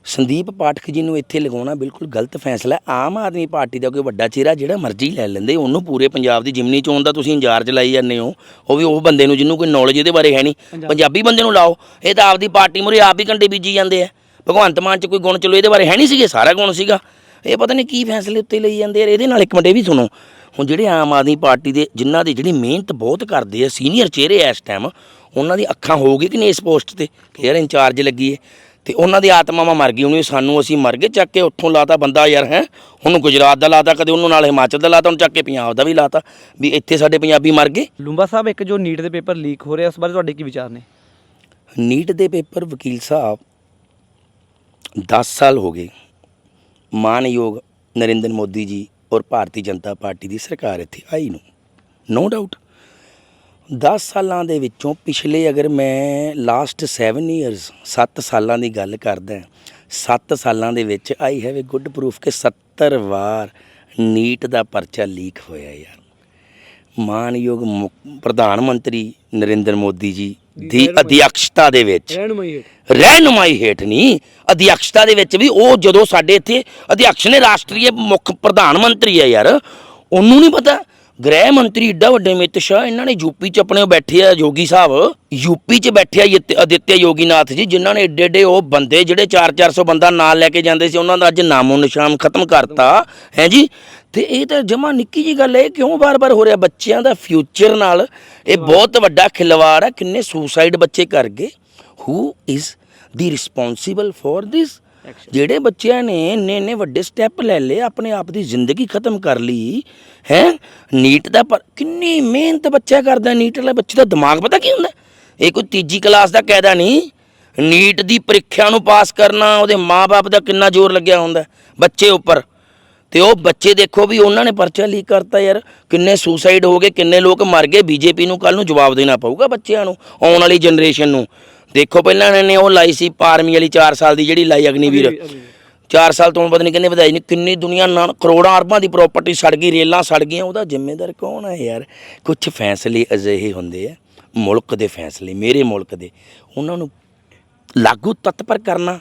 ਸੰਦੀਪ ਪਾਠਕ ਜੀ ਨੂੰ ਇੱਥੇ ਲਗਾਉਣਾ ਬਿਲਕੁਲ ਗਲਤ ਫੈਸਲਾ ਹੈ। ਆਮ ਆਦਮੀ ਪਾਰਟੀ ਦਾ ਕੋਈ ਵੱਡਾ ਚਿਹਰਾ ਜਿਹੜਾ ਮਰਜ਼ੀ ਲੈ ਲੈਂਦੇ ਉਹਨੂੰ ਪੂਰੇ ਪੰਜਾਬ ਦੀ ਜਿਮਨੀ ਚੋਣ ਦਾ ਤੁਸੀਂ ਇੰਚਾਰਜ ਲਾਈ ਜਾਂਦੇ ਹੋ ਉਹ ਵੀ ਉਹ ਬੰਦੇ ਨੂੰ ਜਿਹਨੂੰ ਕੋਈ ਨੌਲੇਜ ਇਹਦੇ ਬਾਰੇ ਹੈ ਨਹੀਂ। ਪੰਜਾਬੀ ਬੰਦੇ ਨੂੰ ਲਾਓ ਇਹ ਤਾਂ ਆਪਦੀ ਪਾਰਟੀ ਮੁਰੇ ਆਪ ਹੀ ਕੰਡੇ ਬੀਜੀ ਜਾਂਦੇ ਆ। ਭਗਵੰਤ ਮਾਨ ਚ ਕੋਈ ਗੁਣ ਚਲੋ ਇਹਦੇ ਬਾਰੇ ਹੈ ਨਹੀਂ ਸੀਗੇ ਸਾਰਾ ਗੁਣ ਸੀਗਾ। ਇਹ ਪਤਾ ਨਹੀਂ ਕੀ ਫੈਸਲੇ ਉੱਤੇ ਲਈ ਜਾਂਦੇ ਆ ਇਹਦੇ ਨਾਲ ਇੱਕ ਮਿੰਟ ਇਹ ਵੀ ਸੁਣੋ। ਹੁਣ ਜਿਹੜੇ ਆਮ ਆਦਮੀ ਪਾਰਟੀ ਦੇ ਜਿਨ੍ਹਾਂ ਦੀ ਜਿਹੜੀ ਮਿਹਨਤ ਬਹੁਤ ਕਰਦੇ ਆ ਸੀਨੀਅਰ ਚਿਹਰੇ ਇਸ ਟਾਈਮ ਉਹਨਾਂ ਦੀ ਅੱਖਾਂ ਹੋਊਗੀ ਕਿ ਨਹੀਂ ਇਸ ਪੋਸਟ ਤੇ? ਕਿ ਯਾਰ ਇੰਚਾਰਜ ਲੱਗੀ ਏ। ਤੇ ਉਹਨਾਂ ਦੀ ਆਤਮਾਵਾਂ ਮਰ ਗਈ ਉਹਨੂੰ ਸਾਨੂੰ ਅਸੀਂ ਮਰ ਗਏ ਚੱਕ ਕੇ ਉੱਥੋਂ ਲਾਤਾ ਬੰਦਾ ਯਾਰ ਹੈ? ਉਹਨੂੰ ਗੁਜਰਾਤ ਦਾ ਲਾਤਾ ਕਦੇ ਉਹਨੂੰ ਨਾਲ ਹਿਮਾਚਲ ਦਾ ਲਾਤਾ ਉਹਨੂੰ ਚੱਕ ਕੇ ਪੰਜਾਬ ਦਾ ਵੀ ਲਾਤਾ। ਵੀ ਇੱਥੇ ਸਾਡੇ ਪੰਜਾਬੀ ਮਰ ਗਏ। ਲੂੰਬਾ ਸਾਹਿਬ ਇੱਕ ਜੋ ਨੀਟ ਦੇ ਪੇਪਰ ਲੀਕ ਹੋ ਰਿਹਾ ਉਸ ਬਾਰੇ ਤੁਹਾਡੇ ਕੀ ਵਿਚਾਰ ਨੇ? ਨੀਟ ਦੇ ਪੇਪਰ ਵਕੀਲ ਸਾਹਿਬ 10 ਸਾਲ ਹੋ ਗਏ। ਮਾਨਯੋਗ ਨਰਿੰਦਰ ਮੋਦੀ ਜੀ ਔਰ ਭਾਰਤੀ ਜਨਤਾ ਪਾਰਟੀ ਦੀ ਸਰਕਾਰ ਇੱਥੇ ਆਈ ਨੂੰ। ਨੋ ਡਾਊਟ 10 ਸਾਲਾਂ ਦੇ ਵਿੱਚੋਂ ਪਿਛਲੇ ਅਗਰ ਮੈਂ ਲਾਸਟ 7 ਇਅਰਸ 7 ਸਾਲਾਂ ਦੀ ਗੱਲ ਕਰਦਾ 7 ਸਾਲਾਂ ਦੇ ਵਿੱਚ I have a good proof ਕਿ 70 ਵਾਰ ਨੀਟ ਦਾ ਪਰਚਾ ਲੀਕ ਹੋਇਆ ਯਾਰ। ਮਾਨਯੋਗ ਪ੍ਰਧਾਨ ਮੰਤਰੀ ਨਰਿੰਦਰ ਮੋਦੀ ਜੀ ਦੀ ਅਧਿਕਸ਼ਤਾ ਦੇ ਵਿੱਚ। ਰਹਿਨੁਮਾਈ ਹੇਠ। ਨਹੀਂ ਅਧਿਕਸ਼ਤਾ ਦੇ ਵਿੱਚ ਵੀ ਉਹ ਜਦੋਂ ਸਾਡੇ ਇੱਥੇ ਅਧਿਕਸ਼ ਨੇ ਰਾਸ਼ਟਰੀ ਮੁੱਖ ਪ੍ਰਧਾਨ ਮੰਤਰੀ ਹੈ ਯਾਰ ਉਹਨੂੰ ਨਹੀਂ ਪਤਾ ਗ੍ਰਹਿ ਮੰਤਰੀ ਏਡਾ ਵੱਡੇ ਅਮਿਤ ਸ਼ਾਹ ਇਹਨਾਂ ਨੇ ਯੂਪੀ ਚ ਆਪਣੇ ਬੈਠੇ ਆ ਯੋਗੀ ਸਾਹਿਬ ਯੂਪੀ ਚ ਬੈਠੇ ਆ ਆਦਿਤਿਆ ਯੋਗੀਨਾਥ ਜੀ ਜਿਨ੍ਹਾਂ ਨੇ ਏਡੇ ਏਡੇ ਉਹ ਬੰਦੇ ਜਿਹੜੇ 4-400 ਬੰਦਾ ਨਾਲ ਲੈ ਕੇ ਜਾਂਦੇ ਸੀ ਉਹਨਾਂ ਦਾ ਅੱਜ ਨਾਮੋ ਨਿਸ਼ਾਨ ਖਤਮ ਕਰਤਾ। ਹੈ ਜੀ? ਤੇ ਇਹ ਤਾਂ ਜਮਾ ਨਿੱਕੀ ਜੀ ਗੱਲ ਹੈ ਕਿਉਂ ਬਾਰ-ਬਾਰ ਹੋ ਰਿਹਾ? ਬੱਚਿਆਂ ਦਾ ਫਿਊਚਰ ਨਾਲ ਇਹ ਬਹੁਤ ਵੱਡਾ ਖਿਲਵਾੜ ਹੈ ਕਿੰਨੇ ਸੁਸਾਈਡ ਬੱਚੇ ਕਰ ਗਏ। Who is the responsible for this ਜਿਹੜੇ ਬੱਚਿਆਂ ਨੇ ਇੰਨੇ ਇੰਨੇ ਵੱਡੇ ਸਟੈਪ ਲੈ ਲਏ, ਆਪਣੇ ਆਪ ਦੀ ਜ਼ਿੰਦਗੀ ਖਤਮ ਕਰ ਲਈ, ਹੈ? ਨੀਟ ਦਾ ਕਿੰਨੀ ਮਿਹਨਤ ਬੱਚਾ ਕਰਦਾ ਨੀਟ ਵਾਲੇ ਬੱਚੇ ਦਾ ਦਿਮਾਗ ਪਤਾ ਕੀ ਹੁੰਦਾ? ਇਹ ਕੋਈ ਤੀਜੀ ਕਲਾਸ ਦਾ ਕਾਇਦਾ ਨਹੀਂ। ਨੀਟ ਦੀ ਪ੍ਰੀਖਿਆ ਨੂੰ ਪਾਸ ਕਰਨਾ, ਉਹਦੇ ਮਾਪੇ ਦਾ ਕਿੰਨਾ ਜ਼ੋਰ ਲੱਗਿਆ ਹੁੰਦਾ ਬੱਚੇ ਉੱਪਰ। ਤੇ ਉਹ ਬੱਚੇ ਦੇਖੋ ਵੀ ਉਹਨਾਂ ਨੇ ਪਰਚਾ ਲੀਕ ਕਰਤਾ ਯਾਰ, ਕਿੰਨੇ ਸੁਸਾਈਡ ਹੋ ਗਏ, ਕਿੰਨੇ ਲੋਕ ਮਰ ਗਏ, ਬੀਜੇਪੀ ਨੂੰ ਕੱਲ ਨੂੰ ਜਵਾਬ ਦੇਣਾ ਪਊਗਾ ਬੱਚਿਆਂ ਨੂੰ, ਆਉਣ ਵਾਲੀ ਜਨਰੇਸ਼ਨ ਨੂੰ। ਦੇਖੋ ਪਹਿਲਾਂ ਇਹਨਾਂ ਨੇ ਉਹ ਲਾਈ ਸੀ ਪਾਰਮੀ ਵਾਲੀ 4 ਸਾਲ ਦੀ ਜਿਹੜੀ ਲਾਈ ਅਗਨੀਵੀਰ 4 ਸਾਲ ਤੋਂ ਪਤਾ ਨਹੀਂ ਕਿੰਨੇ ਵਧਾਈ ਨਹੀਂ ਕਿੰਨੀ ਦੁਨੀਆ ਨਾਲ ਕਰੋੜਾਂ ਅਰਬਾਂ ਦੀ ਪ੍ਰਾਪਰਟੀ ਸੜ ਗਈ ਰੇਲਾਂ ਸੜ ਗਈਆਂ ਉਹਦਾ ਜ਼ਿੰਮੇਦਾਰ ਕੌਣ ਹੈ ਯਾਰ? ਕੁਝ ਫੈਸਲੇ ਅਜਿਹੇ ਹੁੰਦੇ ਆ ਮੁਲਕ ਦੇ ਫੈਸਲੇ ਮੇਰੇ ਮੁਲਕ ਦੇ। ਉਹਨਾਂ ਨੂੰ ਲਾਗੂ ਤਤਪਰ ਕਰਨਾ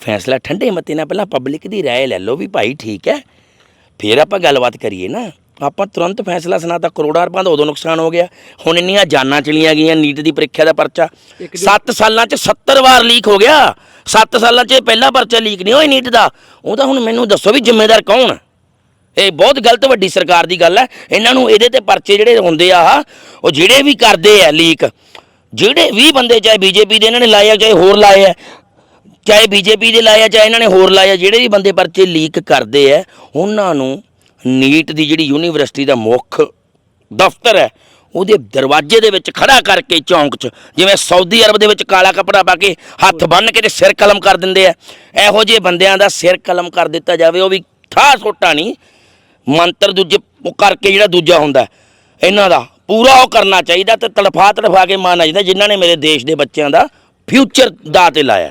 ਫੈਸਲਾ ਠੰਡੇ ਮਤੇ ਨਾਲ ਪਹਿਲਾਂ ਪਬਲਿਕ ਦੀ ਰਾਏ ਲੈ ਲਓ ਵੀ ਭਾਈ ਠੀਕ ਹੈ ਫਿਰ ਆਪਾਂ ਗੱਲਬਾਤ ਕਰੀਏ ਨਾ। ਆਪਾਂ ਤੁਰੰਤ ਫੈਸਲਾ ਸੁਣਾਤਾ ਕਰੋੜਾਂ ਰੁਪਏ ਦਾ ਉਦੋਂ ਨੁਕਸਾਨ ਹੋ ਗਿਆ। ਹੁਣ ਇੰਨੀਆਂ ਜਾਨਾਂ ਚਲੀਆਂ ਗਈਆਂ ਨੀਟ ਦੀ ਪ੍ਰੀਖਿਆ ਦਾ ਪਰਚਾ। 7 ਸਾਲਾਂ 'ਚ 70 ਵਾਰ ਲੀਕ ਹੋ ਗਿਆ। 7 ਸਾਲਾਂ 'ਚ ਪਹਿਲਾ ਪਰਚਾ ਲੀਕ ਨਹੀਂ ਹੋਇਆ ਨੀਟ ਦਾ। ਉਹ ਤਾਂ ਹੁਣ ਮੈਨੂੰ ਦੱਸੋ ਵੀ ਜ਼ਿੰਮੇਦਾਰ ਕੌਣ? ਇਹ ਬਹੁਤ ਗਲਤ ਵੱਡੀ ਸਰਕਾਰ ਦੀ ਗੱਲ ਹੈ। ਇਹਨਾਂ ਨੂੰ ਇਹਦੇ ਤੇ ਪਰਚੇ ਜਿਹੜੇ ਹੁੰਦੇ ਆ ਉਹ ਜਿਹੜੇ ਵੀ ਕਰਦੇ ਆ ਲੀਕ ਜਿਹੜੇ ਵੀ ਬੰਦੇ ਚਾਹੇ ਬੀਜੇਪੀ ਦੇ ਇਹਨਾਂ ਨੇ ਲਾਏ ਆ ਚਾਹੇ ਹੋਰ ਲਾਏ ਆ ਚਾਹੇ ਬੀਜੇਪੀ ਦੇ ਲਾਏ ਆ ਚਾਹੇ ਇਹਨਾਂ ਨੇ ਹੋਰ ਲਾਏ ਆ ਜਿਹੜੇ ਵੀ ਬੰਦੇ ਪਰਚੇ ਲੀਕ ਕਰਦੇ ਆ ਉਹਨਾਂ ਨੂੰ ਨੀਟ ਦੀ ਜਿਹੜੀ ਯੂਨੀਵਰਸਿਟੀ ਦਾ ਮੁੱਖ ਦਫ਼ਤਰ ਹੈ, ਉਹਦੇ ਦਰਵਾਜ਼ੇ ਦੇ ਵਿੱਚ ਖੜਾ ਕਰਕੇ ਚੌਂਕ 'ਚ, ਜਿਵੇਂ ਸਾਊਦੀ ਅਰਬ ਦੇ ਵਿੱਚ ਕਾਲਾ ਕੱਪੜਾ ਪਾ ਕੇ ਹੱਥ ਬੰਨ੍ਹ ਕੇ ਤੇ ਸਿਰ ਕਲਮ ਕਰ ਦਿੰਦੇ ਆ। ਇਹੋ ਜਿਹੇ ਬੰਦਿਆਂ ਦਾ ਸਿਰ ਕਲਮ ਕਰ ਦਿੱਤਾ ਜਾਵੇ, ਉਹ ਵੀ ਠਾਹ ਸੋਟਾ ਨਹੀਂ, ਮੰਤਰ ਦੂਜੇ ਕਰਕੇ ਜਿਹੜਾ ਦੂਜਾ ਹੁੰਦਾ ਇਹਨਾਂ ਦਾ ਪੂਰਾ ਉਹ ਕਰਨਾ ਚਾਹੀਦਾ ਤੇ ਤੜਫਾ ਤੜਫਾ ਕੇ ਮਾਰਨਾ ਚਾਹੀਦਾ, ਜਿਨ੍ਹਾਂ ਨੇ ਮੇਰੇ ਦੇਸ਼ ਦੇ ਬੱਚਿਆਂ ਦਾ ਫਿਊਚਰ ਦਾ ਤੇ ਲਾਇਆ।